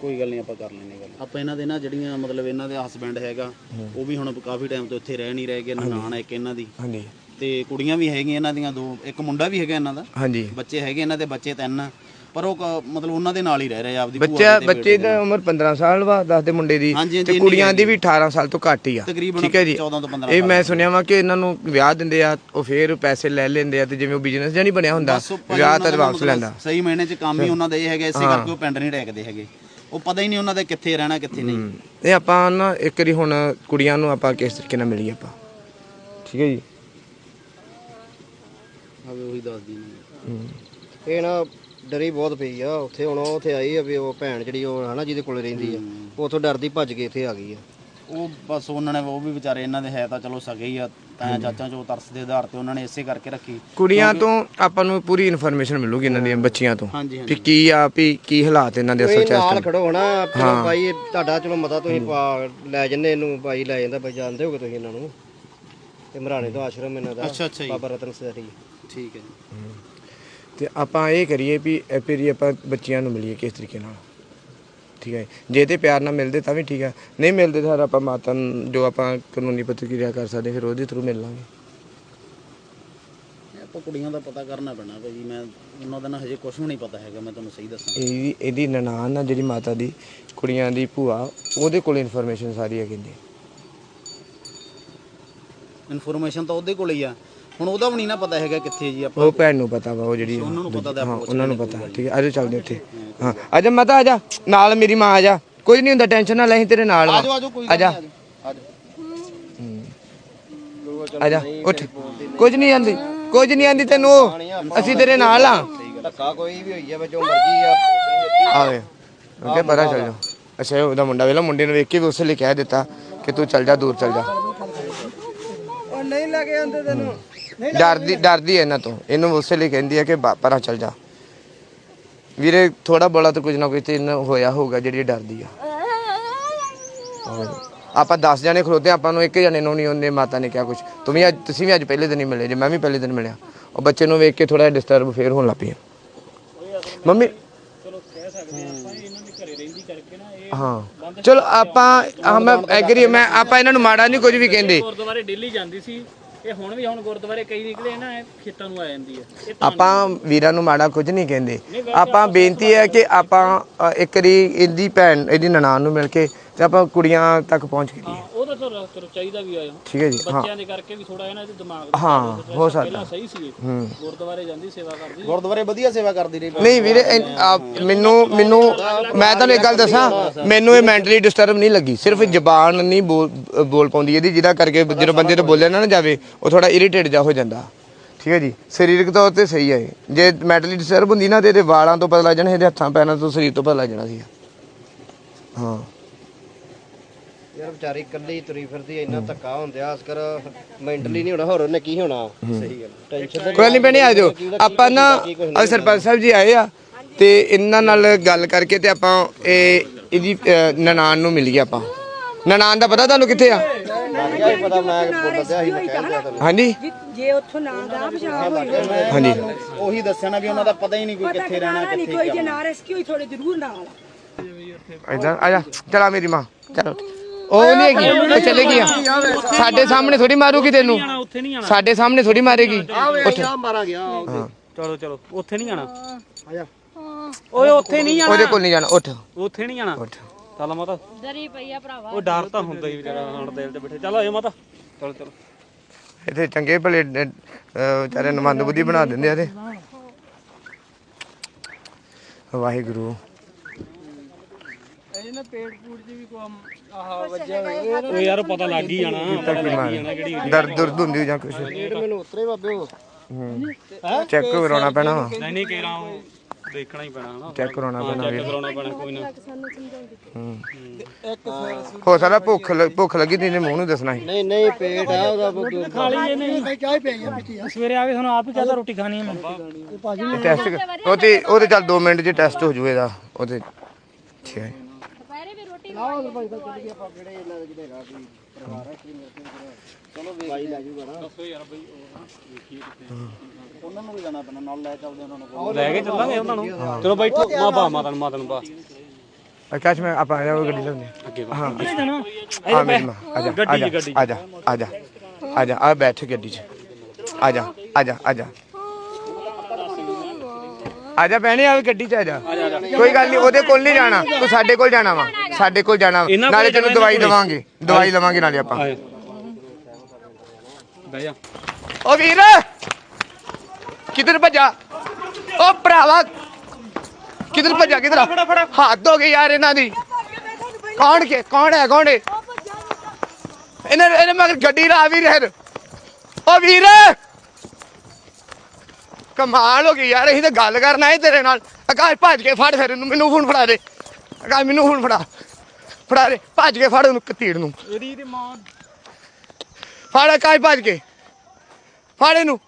ਕੋਈ ਗੱਲ ਨਹੀਂ ਆਪਾਂ ਕਰ ਲੈਣੇ ਗੱਲ। ਆਪਾਂ ਇਹਨਾਂ ਦੇ ਨਾ ਜਿਹੜੀਆਂ ਮਤਲਬ ਇਹਨਾਂ ਦੇ ਹਸਬੈਂਡ ਹੈਗਾ ਉਹ ਵੀ ਹੁਣ ਕਾਫੀ ਟਾਈਮ ਤੋਂ ਇੱਥੇ ਰਹਿ ਨਹੀਂ ਰਹੇ ਕਿ ਨਨਾਣ ਹੈ ਇੱਕ ਇਹਨਾਂ ਦੀ। ਹਾਂਜੀ। ਤੇ ਕੁੜੀਆਂ ਵੀ ਹੈਗੀਆਂ ਇਹਨਾਂ ਦੀਆਂ ਦੋ ਇੱਕ ਮੁੰਡਾ ਵੀ ਹੈਗਾ ਇਹਨਾਂ ਦਾ। ਹਾਂਜੀ। ਬੱਚੇ ਹੈਗੇ ਇਹਨਾਂ ਦੇ ਬੱਚੇ ਤਿੰਨ। ਪਰ ਉਹ ਕ- ਮਤਲਬ ਉਹਨਾਂ ਦੇ ਨਾਲ ਹੀ ਰਹਿ ਰਹੇ ਆ ਆਪਦੀ ਭੂਆ ਬੱਚਾ ਦੇ ਦੀ ਉਮਰ 15 ਸਾਲ ਵਾ ਦੱਸਦੇ ਮੁੰਡੇ ਦੀ। ਹਾਂਜੀ, ਹਾਂਜੀ, ਤੇ ਇੰਨੀ ਕੁੜੀਆਂ ਦੀ। ਵੀ 18 ਸਾਲ ਤੋਂ ਘੱਟ ਹੀ ਆ। ਤਕਰੀਬਨ ਠੀਕ ਹੈ ਜੀ? 14 ਤੋਂ 15 ਇਹ ਮੈਂ ਸੁਣਿਆ ਵਾ ਕਿ ਇਹਨਾਂ ਨੂੰ ਵਿਆਹ ਦਿੰਦੇ ਆ ਉਹ ਫੇਰ ਪੈਸੇ ਲੈ ਲੈਂਦੇ ਆ ਤੇ ਜਿਵੇਂ ਉਹ ਬਿਜ਼ਨਸ ਜਾਂ ਨਹੀਂ ਬਣਿਆ ਹੁੰਦਾ ਬਸ ਉਹ ਭਾਜੀ ਵਿਆਹ ਉਹਨਾਂ ਤਾਂ ਦਾ ਵਾਪਸ ਮਤਲਬ ਲੈਂਦਾ। ਸਹੀ ਮਹੀਨੇ 'ਚ ਕੰਮ ਹੀ ਉਹਨਾਂ ਦਾ ਇਹ ਹੈਗਾ ਇਸੇ ਕਰਕੇ ਉਹ ਪਿੰਡ ਨਹੀਂ ਟੈਕਦੇ ਹੈਗੇ। ਉਹ ਪਤਾ ਹੀ ਨਹੀਂ ਉਹਨਾਂ ਦੇ ਕਿੱਥੇ ਰਹਿਣਾ ਕਿੱਥੇ ਨਹੀਂ। ਇਹ ਆਪਾਂ ਨਾ ਇੱਕ ਵਾਰੀ ਹੁਣ ਕੁੜੀਆਂ ਨੂੰ ਆਪਾਂ ਕਿਸ ਤਰੀਕੇ ਨਾਲ ਮਿਲੀਏ ਆਪਾਂ? ਠੀਕ ਹੈ ਜੀ? ਆਵੇ ਉਹੀ ਦੱਸਦੀ ਇਹ ਨਾ ਡਰੀ ਬਹੁਤ ਪਈ ਆ। ਉੱਥੇ ਹੁਣ ਉਹ ਉੱਥੇ ਆਈ ਆ ਵੀ ਉਹ ਭੈਣ ਜਿਹੜੀ ਉਹ ਹਨਾ ਜਿਹਦੇ ਕੋਲੇ ਰਹਿੰਦੀ ਆ ਉਹ ਉੱਥੋਂ ਡਰਦੀ ਭੱਜ ਕੇ ਇੱਥੇ ਆ ਗਈ ਆ। ਉਹ ਬਸ ਉਹਨਾਂ ਨੇ ਉਹ ਵੀ ਵਿਚਾਰੇ ਇਹਨਾਂ ਦੇ ਹੈ ਤਾਂ ਚਲੋ ਸਗੇ ਹੀ ਆ ਤਾਂ ਚਾਚਾ ਚੋ ਤਰਸ ਦੇ ਆਧਾਰ ਤੇ ਉਹਨਾਂ ਨੇ ਇਸੇ ਕਰਕੇ ਰੱਖੀ। ਕੁੜੀਆਂ ਤੋਂ ਆਪਾਂ ਨੂੰ ਪੂਰੀ ਇਨਫੋਰਮੇਸ਼ਨ ਮਿਲੂਗੀ ਇਹਨਾਂ ਦੀਆਂ ਬੱਚੀਆਂ ਤੋਂ ਹਾਂਜੀ ਵੀ ਕੀ ਆ ਵੀ ਕੀ ਹਾਲਾਤ ਇਹਨਾਂ ਦੇ ਅਸਲ ਤੁਸੀਂ ਚ ਇਸ ਨਾਲ? ਖੜੋ ਹਨਾ ਚਲੋ ਭਾਈ ਤੁਹਾਡਾ ਚਲੋ ਮਤਾ ਤੁਸੀਂ ਪਾ- ਲੈ ਜੰਨੇ ਇਹਨੂੰ ਭਾਈ ਲੈ ਜਾਂਦਾ ਭਾਈ ਜਾਣਦੇ ਹੋਗੇ ਤੁਸੀਂ ਇਹਨਾਂ ਨੂੰ। ਤੇ ਮਰਾਣੇ ਤੋਂ ਆਸ਼ਰਮ ਇਹਨਾਂ ਦਾ ਅੱਛਾ, ਅੱਛਾ ਜੀ। ਬਾਬਾ ਰਤਨ ਸਰੀ ਠੀਕ ਹੈ ਜੀ। ਤੇ ਆਪਾਂ ਇਹ ਕਰੀਏ ਵੀ ਫਿਰ ਆਪਾਂ ਬੱਚੀਆਂ ਨੂੰ ਮਿਲੀਏ ਕਿਸ ਤਰੀਕੇ ਨਾਲ। ਠੀਕ ਹੈ ਜੇ। ਤੇ ਪਿਆਰ ਨਾਲ ਮਿਲਦੇ ਤਾਂ ਵੀ ਠੀਕ ਹੈ। ਨਹੀਂ ਮਿਲਦੇ ਤਾਂ ਆਪਾਂ ਮਾਤਾ ਨੂੰ ਜੋ ਆਪਾਂ ਕਾਨੂੰਨੀ ਪ੍ਰਤੀਕਿਰਿਆ ਕਰ ਸਕਦੇ ਫਿਰ ਉਹਦੇ ਥਰੂ ਮਿਲ ਲਾਂਗੇ। ਆਪਾਂ ਕੁੜੀਆਂ ਦਾ ਪਤਾ ਕਰਨਾ ਪੈਣਾ ਭਾਜੀ ਮੈਂ ਉਹਨਾਂ ਦਾ ਨਾ ਹਜੇ ਕੁਝ ਵੀ ਨਹੀਂ ਪਤਾ ਹੈਗਾ ਮੈਂ ਤੁਹਾਨੂੰ ਸਹੀ ਦੱਸਾਂ। ਇਹਦੀ ਇਹਦੀ ਨਨਾਣ ਆ ਜਿਹੜੀ ਮਾਤਾ ਦੀ ਕੁੜੀਆਂ ਦੀ ਭੂਆ ਉਹਦੇ ਕੋਲ ਇਨਫੋਰਮੇਸ਼ਨ ਸਾਰੀ ਹੈ ਕਹਿੰਦੇ। ਇਨਫੋਰਮੇਸ਼ਨ ਤਾਂ ਉਹਦੇ ਕੋਲ ਹੀ ਆ। ਹੁਣ ਉਹਦਾ ਵੀ ਨਹੀਂ ਨਾ ਪਤਾ ਹੈਗਾ ਕਿੱਥੇ ਜੀ ਆਪਾਂ ਉਹ ਭੈਣ ਨੂੰ ਪਤਾ ਵਾ ਉਹ ਜਿਹੜੀ ਉਹਨਾਂ ਨੂੰ ਪਤਾ ਤਾਂ ਹਾਂ ਆਪਾਂ ਉਹਨਾਂ ਨੂੰ ਪਤਾ। ਠੀਕ ਹੈ ਆਜੋ ਚੱਲਦੇ ਉੱਥੇ। ਹਾਂ ਆਜਾ ਮਾਤਾ ਆਜਾ ਨਾਲ ਮੇਰੀ ਮਾਂ ਆਜਾ ਕੁਝ ਨਹੀਂ ਹੁੰਦਾ ਟੈਨਸ਼ਨ ਨਾ ਲੈ ਅਸੀਂ ਤੇਰੇ ਨਾਲ ਆਜੋ ਆਜੋ ਕੋਈ ਆਜਾ ਆਜੋ ਆਜਾ ਉੱਠ। ਕੁਝ ਨਹੀਂ ਆਂਦੀ ਕੁਝ ਨਹੀਂ ਆਂਦੀ ਤੈਨੂੰ। ਅਸੀਂ ਤੇਰੇ ਨਾਲ ਆ। ਧੱਕਾ ਕੋਈ ਵੀ ਹੋਈ ਆ ਵਿੱਚ ਜੋ ਮਰਜ਼ੀ ਆ। ਆਵੇ ਓਕੇ ਪਰਾਂ ਚੱਲ ਜਾ ਅੱਛਾ ਇਹ ਉਹਦਾ ਮੁੰਡਾ ਵੇਲਾ ਮੁੰਡੇ ਨੂੰ ਵੇਖ ਕੇ ਵੀ ਉਸੇ ਲਈ ਕਹਿ ਦਿੱਤਾ ਕਿ ਤੂੰ ਚੱਲ ਜਾ ਦੂਰ ਚੱਲ ਜਾ। ਉਹ ਨਹੀਂ ਲੱਗੇ ਆਂਦੇ ਤੈਨੂੰ। ਡਰਦੀ ਡਰਦੀ ਹੈ ਇਹਨਾਂ ਤੋਂ। ਇਹਨੂੰ ਉਸੇ ਲਈ ਕਹਿੰਦੀ ਹੈ ਕਿ ਬਾ- ਪਰਾਂ ਚੱਲ ਜਾ। ਵੀਰੇ ਥੋੜਾ ਬੋਲਾ ਤਾਂ ਕੁਝ ਨਾ ਕੁਝ ਤੇ ਇਹਨਾਂ ਹੋਇਆ ਹੋਊਗਾ ਜਿਹੜੀ ਇਹ ਡਰਦੀ ਆ। ਆਪਾਂ 10 ਜਣੇ ਖਲੋਤੇ ਆਪਾਂ ਨੂੰ ਇੱਕ ਜਣੇ ਨੂੰ ਨਹੀਂ ਉਹਨੇ ਮਾਤਾ ਨੇ ਕਿਹਾ ਕੁਝ ਤੂੰ ਵੀ ਅੱਜ ਤੁਸੀਂ ਵੀ ਅੱਜ ਪਹਿਲੇ ਦਿਨ ਹੀ ਮਿਲੇ ਜੇ ਮੈਂ ਵੀ ਪਹਿਲੇ ਦਿਨ ਮਿਲਿਆ। ਉਹ ਬੱਚੇ ਨੂੰ ਵੇਖ ਕੇ ਥੋੜਾ ਡਿਸਟਰਬ ਫੇਰ ਹੋਣ ਲੱਗ ਪਈ ਮੰਮੀ ਹਾਂ ਚਲੋ ਆਪਾਂ ਹਾਂ ਮੈਂ ਐਗਰੀ ਮੈਂ ਆਪਾਂ ਇਹਨਾਂ ਨੂੰ ਮਾੜਾ ਨਹੀਂ ਕੁਝ ਵੀ ਕਹਿੰਦੇ। ਗੁਰਦੁਆਰੇ ਡੇਲੀ ਜਾਂਦੀ ਸੀ। ਇਹ ਹੁਣ ਵੀ ਹੁਣ ਗੁਰਦੁਆਰੇ ਕਈ ਨਿਕਲੇ ਨਾ ਇਹ ਖੇਤਾਂ ਨੂੰ ਆ ਜਾਂਦੀ ਹੈ ਇਹ ਆਪਾਂ ਵੀਰਾਂ ਨੂੰ ਮਾੜਾ ਕੁਝ ਨਹੀਂ ਕਹਿੰਦੇ। ਆਪਾਂ ਬੇਨਤੀ ਹੈ ਕਿ ਆਪਾਂ ਇੱਕ ਵਾਰੀ ਇਹਦੀ ਭੈਣ ਇਹਦੀ ਨਨਾਣ ਨੂੰ ਮਿਲ ਕੇ ਤੇ ਆਪਾਂ ਕੁੜੀਆਂ ਤੱਕ ਪਹੁੰਚ ਕੇ ਉਹ ਤਾਂ ਤੁਰ ਤੁਰ ਚਾਹੀਦਾ ਵੀ ਆਇਆ ਠੀਕ ਹੈ ਜੀ ਹਾਂ। ਬੱਚਿਆਂ ਦੇ ਕਰਕੇ ਵੀ ਥੋੜਾ ਇਹਨਾਂ ਦੇ ਦਿਮਾਗ ਦਾ ਹਾਂ ਹੋ ਸਕਦਾ। ਪਹਿਲਾਂ ਸਹੀ ਸੀ। ਹੂੰ। ਗੁਰਦੁਆਰੇ ਜਾਂਦੀ ਸੇਵਾ ਕਰਦੀ। ਗੁਰਦੁਆਰੇ ਵਧੀਆ ਸੇਵਾ ਕਰਦੀ ਰਹੀ। ਨਹੀਂ ਵੀਰੇ ਇਹ- ਆ, ਮੈਨੂੰ ਮੈਨੂੰ ਮੈਂ ਤੁਹਾਨੂੰ ਇੱਕ ਗੱਲ ਦੱਸਾਂ ਮੈਨੂੰ ਇਹ ਮੈਂਟਲੀ ਡਿਸਟਰਬ ਨਹੀਂ ਲੱਗੀ। ਸਿਰਫ ਜ਼ਬਾਨ ਨਹੀਂ ਬੋਲ ਬੋਲ ਪਾਉਂਦੀ ਇਹਦੀ ਜਿਹਦਾ ਕਰਕੇ ਜਦੋਂ ਬੰਦੇ ਤੋਂ ਬੋਲਿਆ ਨਾ ਨਾ ਜਾਵੇ ਉਹ ਥੋੜਾ ਇਰੀਟੇਟ ਜਾ ਹੋ ਜਾਂਦਾ। ਠੀਕ ਹੈ ਜੀ ਸਰੀਰਕ ਤੌਰ ਤੇ ਸਹੀ ਹੈ ਇਹ। ਜੇ ਮੈਂਟਲੀ ਡਿਸਟਰਬ ਹੁੰਦੀ ਨਾ ਤੇ ਇਹਦੇ ਵਾਲਾਂ ਤੋਂ ਪਤਾ ਲੱਗ ਜਾਣਾ ਇਹਦੇ ਹੱਥਾਂ ਪੈਰਾਂ ਤੋਂ ਸਰੀਰ ਤੋਂ ਪਤਾ ਲੱਗ ਜਾਣਾ ਸੀ ਹਾਂ। ਯਾਰ ਵਿਚਾਰੀ ਇਕੱਲੀ ਤੁਰੀ ਫਿਰਦੀ ਇੰਨਾ ਧੱਕਾ ਹੁੰਦਿਆ ਅਸਕਰ ਮੈਂਟਲੀ ਨਹੀਂ ਹੋਣਾ ਹੋਰ ਉਹਨੇ ਕੀ ਹੋਣਾ? ਸਹੀ ਗੱਲ। ਟੈਨਸ਼ਨ ਕੋਈ ਨਹੀਂ ਭੈਣੇ ਆ ਜਾਓ। ਆਪਾਂ ਨਾ ਅੱਜ ਸਰਪੰਚ ਸਾਹਿਬ ਜੀ ਆਏ ਆ ਤੇ ਇਹਨਾਂ ਨਾਲ ਗੱਲ ਕਰਕੇ ਤੇ ਆਪਾਂ ਇਹ ਇਹਦੀ ਅ, ਨਨਾਣ ਨੂੰ ਮਿਲ ਗਏ ਆਪਾਂ। ਨਨਾਣ ਦਾ ਪਤਾ ਤੁਹਾਨੂੰ ਕਿੱਥੇ ਆ? ਪਤਾ ਮੈਂ ਬੋਲਦਿਆ ਸੀ ਮੈਂ ਕਹਿ ਦਿਆ ਤੈਨੂੰ ਹਾਂਜੀ। ਜੇ- ਜੇ ਉੱਥੋਂ ਨਾ ਦਾ ਪਛਾਣ ਹੋਈ ਹਾਂਜੀ। ਉਹੀ ਦੱਸਿਆ ਨਾ ਵੀ ਉਹਨਾਂ ਦਾ ਪਤਾ ਹੀ ਨਹੀਂ ਕੋਈ ਕਿੱਥੇ ਰਹਿਣਾ ਨਹੀਂ ਕੋਈ ਜੇ ਨਾ ਰੈਸਕਿਊ ਥੋੜੇ ਜ਼ਰੂਰ ਨਾਲ ਇਦਾਂ ਆ ਜਾ ਚਲਾ ਮੇਰੀ ਮਾਂ ਚਲੋ। ਉਹ ਨਹੀਂ ਹੈਗੀ। ਉਹ ਚਲੇ ਗਈ ਆ ਸਾਡੇ ਸਾਹਮਣੇ ਥੋੜੀ ਮਾਰੂਗੀ ਤੈਨੂੰ। ਉੱਥੇ ਨਹੀਂ ਆਣਾ ਸਾਡੇ ਸਾਹਮਣੇ ਥੋੜੀ ਮਾਰੇਗੀ। ਉੱਠ ਮਾਰਾ ਗਿਆ ਹਾਂ। ਚਲੋ ਚਲੋ। ਉੱਥੇ ਨਹੀਂ ਆਣਾ ਓਏ ਉੱਥੇ ਨਹੀਂ ਉਹਦੇ ਕੋਲ ਨਹੀਂ ਜਾਣਾ। ਉੱਠ। ਉੱਥੇ ਨਹੀਂ ਆਣਾ ਉੱਠ। ਚੱਲ ਮਾਤਾ। ਡਰੀ ਪਈ ਆ ਭਰਾਵਾ। ਉਹ ਡਰ ਤਾਂ ਹੁੰਦਾ ਹੀ ਵਿਚਾਰਾ ਹਣ ਦਿਲ ਤੇ ਬੈਠੇ। ਚੱਲ ਆਏ ਮਾਤਾ। ਚਲ ਚਲ। ਇੱਥੇ ਚੰਗੇ ਭਲੇ ਅ, ਅ, ਵਿਚਾਰੇ ਨਮੰਦ ਬੁੱਧੀ ਬਣਾ ਦਿੰਦੇ ਆ ਤੇ ਵਾਹਿਗੁਰੂ। ਯਾਰ ਪਤਾ ਲੱਗ ਹੀ ਜਾਣਾ ਦਰਦ ਦੁਰਦ ਹੁੰਦੀ ਜਾਂ ਕੁਛ। ਮੈਨੂੰ ਉਤਰੇ ਬਾਬੇ ਉਹ। ਚੈੱਕ ਕਰਾਉਣਾ ਪੈਣਾ ਵਾ। ਨਹੀਂ ਨਹੀਂ ਕਹਿ ਰਹਾ ਉਹ ਦੇਖਣਾ ਹੀ ਪੈਣਾ ਹਨਾ ਚੈੱਕ ਕਰਾਉਣਾ ਪੈਣਾ ਵੀਰ ਕਰਾਉਣਾ ਪੈਣਾ ਕੋਈ ਨਾ। ਹੋ। ਸਕਦਾ ਭੁੱਖ ਲ- ਭੁੱਖ ਲੱਗੀ ਤੇ ਇਹਨੇ ਮੂੰਹ ਨੂੰ ਦੱਸਣਾ ਸੀ। ਨਹੀਂ ਨਹੀਂ ਪੇਟ ਆ ਉਹਦਾ ਖਾ ਲਈ ਇਹ ਨਹੀਂ ਸਵੇਰੇ ਆ ਕੇ ਤੁਹਾਨੂੰ ਆਪ ਹੀ ਕਹਤਾ ਰੋਟੀ ਖਾਣੀ ਹੈ ਮੈਂ। ਟੈਸਟ ਉਹ ਤੇ ਉਹ ਤੇ ਚੱਲ 2 ਮਿੰਟ 'ਚ ਟੈਸਟ ਹੋ ਜੂਗਾ ਇਹਦਾ। ਉਹ ਤੇ ਠੀਕ ਹੈ ਉਹਨਾਂ ਨੂੰ ਵੀ ਜਾਣਾ ਪੈਣਾ ਨਾਲ ਲੈ ਚੱਲਦੇ ਉਹਨਾਂ ਨੂੰ ਲੈ ਕੇ ਚੱਲਾਂਗੇ ਉਹਨਾਂ ਨੂੰ। ਚਲੋ ਬੈਠੋ ਮਾ ਬਾ ਮਾਤਾ ਨੂੰ ਮਾਤਾ ਨੂੰ ਬਾ। ਆਕਾਸ਼ ਮੈਂ ਆਪਾਂ ਆ ਜਾ ਉਹ ਗੱਡੀ ਲਾਉਂਦੇ ਅੱਗੇ ਹਾਂ। ਹਾਂ ਆ ਮੇਰੀ ਮਾਂ। ਆ ਜਾ ਆ ਜਾ ਆ ਜਾ ਆ ਜਾ ਆ ਜਾ ਆ ਬੈਠ ਗੱਡੀ 'ਚ। ਆ ਜਾ ਆ ਜਾ ਆ ਜਾ। ਆ ਜਾ ਭੈਣੇ ਆ ਗੱਡੀ 'ਚ ਆ ਜਾ। ਕੋਈ ਗੱਲ ਨਹੀਂ ਉਹਦੇ ਕੋਲ ਨਹੀਂ ਜਾਣਾ। ਤੂੰ ਸਾਡੇ ਕੋਲ ਜਾਣਾ ਵਾ। ਸਾਡੇ ਕੋਲ ਜਾਣਾ। ਵਾ। ਇਹਨਾਂ ਕੋਲ ਨਾਲੇ ਤੈਨੂੰ ਜਾਣਾ, ਦਵਾਈ ਇਹਨਾਂ ਕੋਲ। ਦਵਾਂਗੇ। ਦਵਾਈ ਲਵਾਂਗੇ ਨਾਲੇ ਆਪਾਂ। ਆਏ। ਬਹਿ ਜਾ। ਓ ਵੀਰ! ਕਿੱਧਰ ਭੱਜਾ? ਓ ਭਰਾਵਾ! ਕਿੱਧਰ ਭੱਜਾ ਕਿੱਧਰ ਆ? ਹੱਦ ਹੋ ਗਈ ਯਾਰ ਇਹਨਾਂ ਦੀ। ਕੌਣ ਕੇ ਕੌਣ ਹੈ ਕੌਣ ਹੈ? ਇਹਨਾਂ ਇਹਨੇ ਮਗਰ ਗੱਡੀ ਲਾ ਵੀ ਰਹਿ ਓ ਵੀਰ! ਕਮਾਲ ਹੋ ਗਈ ਯਾਰ ਅਸੀਂ ਤਾਂ ਗੱਲ ਕਰਨਾ ਹੈ ਤੇਰੇ ਨਾਲ। ਆਕਾਸ਼ ਭੱਜ ਕੇ ਫੜ ਫਿਰ ਇਹਨੂੰ ਮੈਨੂੰ ਫੋਨ ਫੜਾ ਦੇ। ਮੈਨੂੰ ਫੋਨ ਫੜਾ ਫੜਾ ਦੇ ਭੱਜ ਕੇ ਫੜ ਉਹਨੂੰ ਕਤੀੜ ਨੂੰ ਇਹਦੀ ਤੇ ਮਾਂ ਫੜ ਆਕਾਸ਼ ਭੱਜ ਕੇ ਫੜ ਇਹਨੂੰ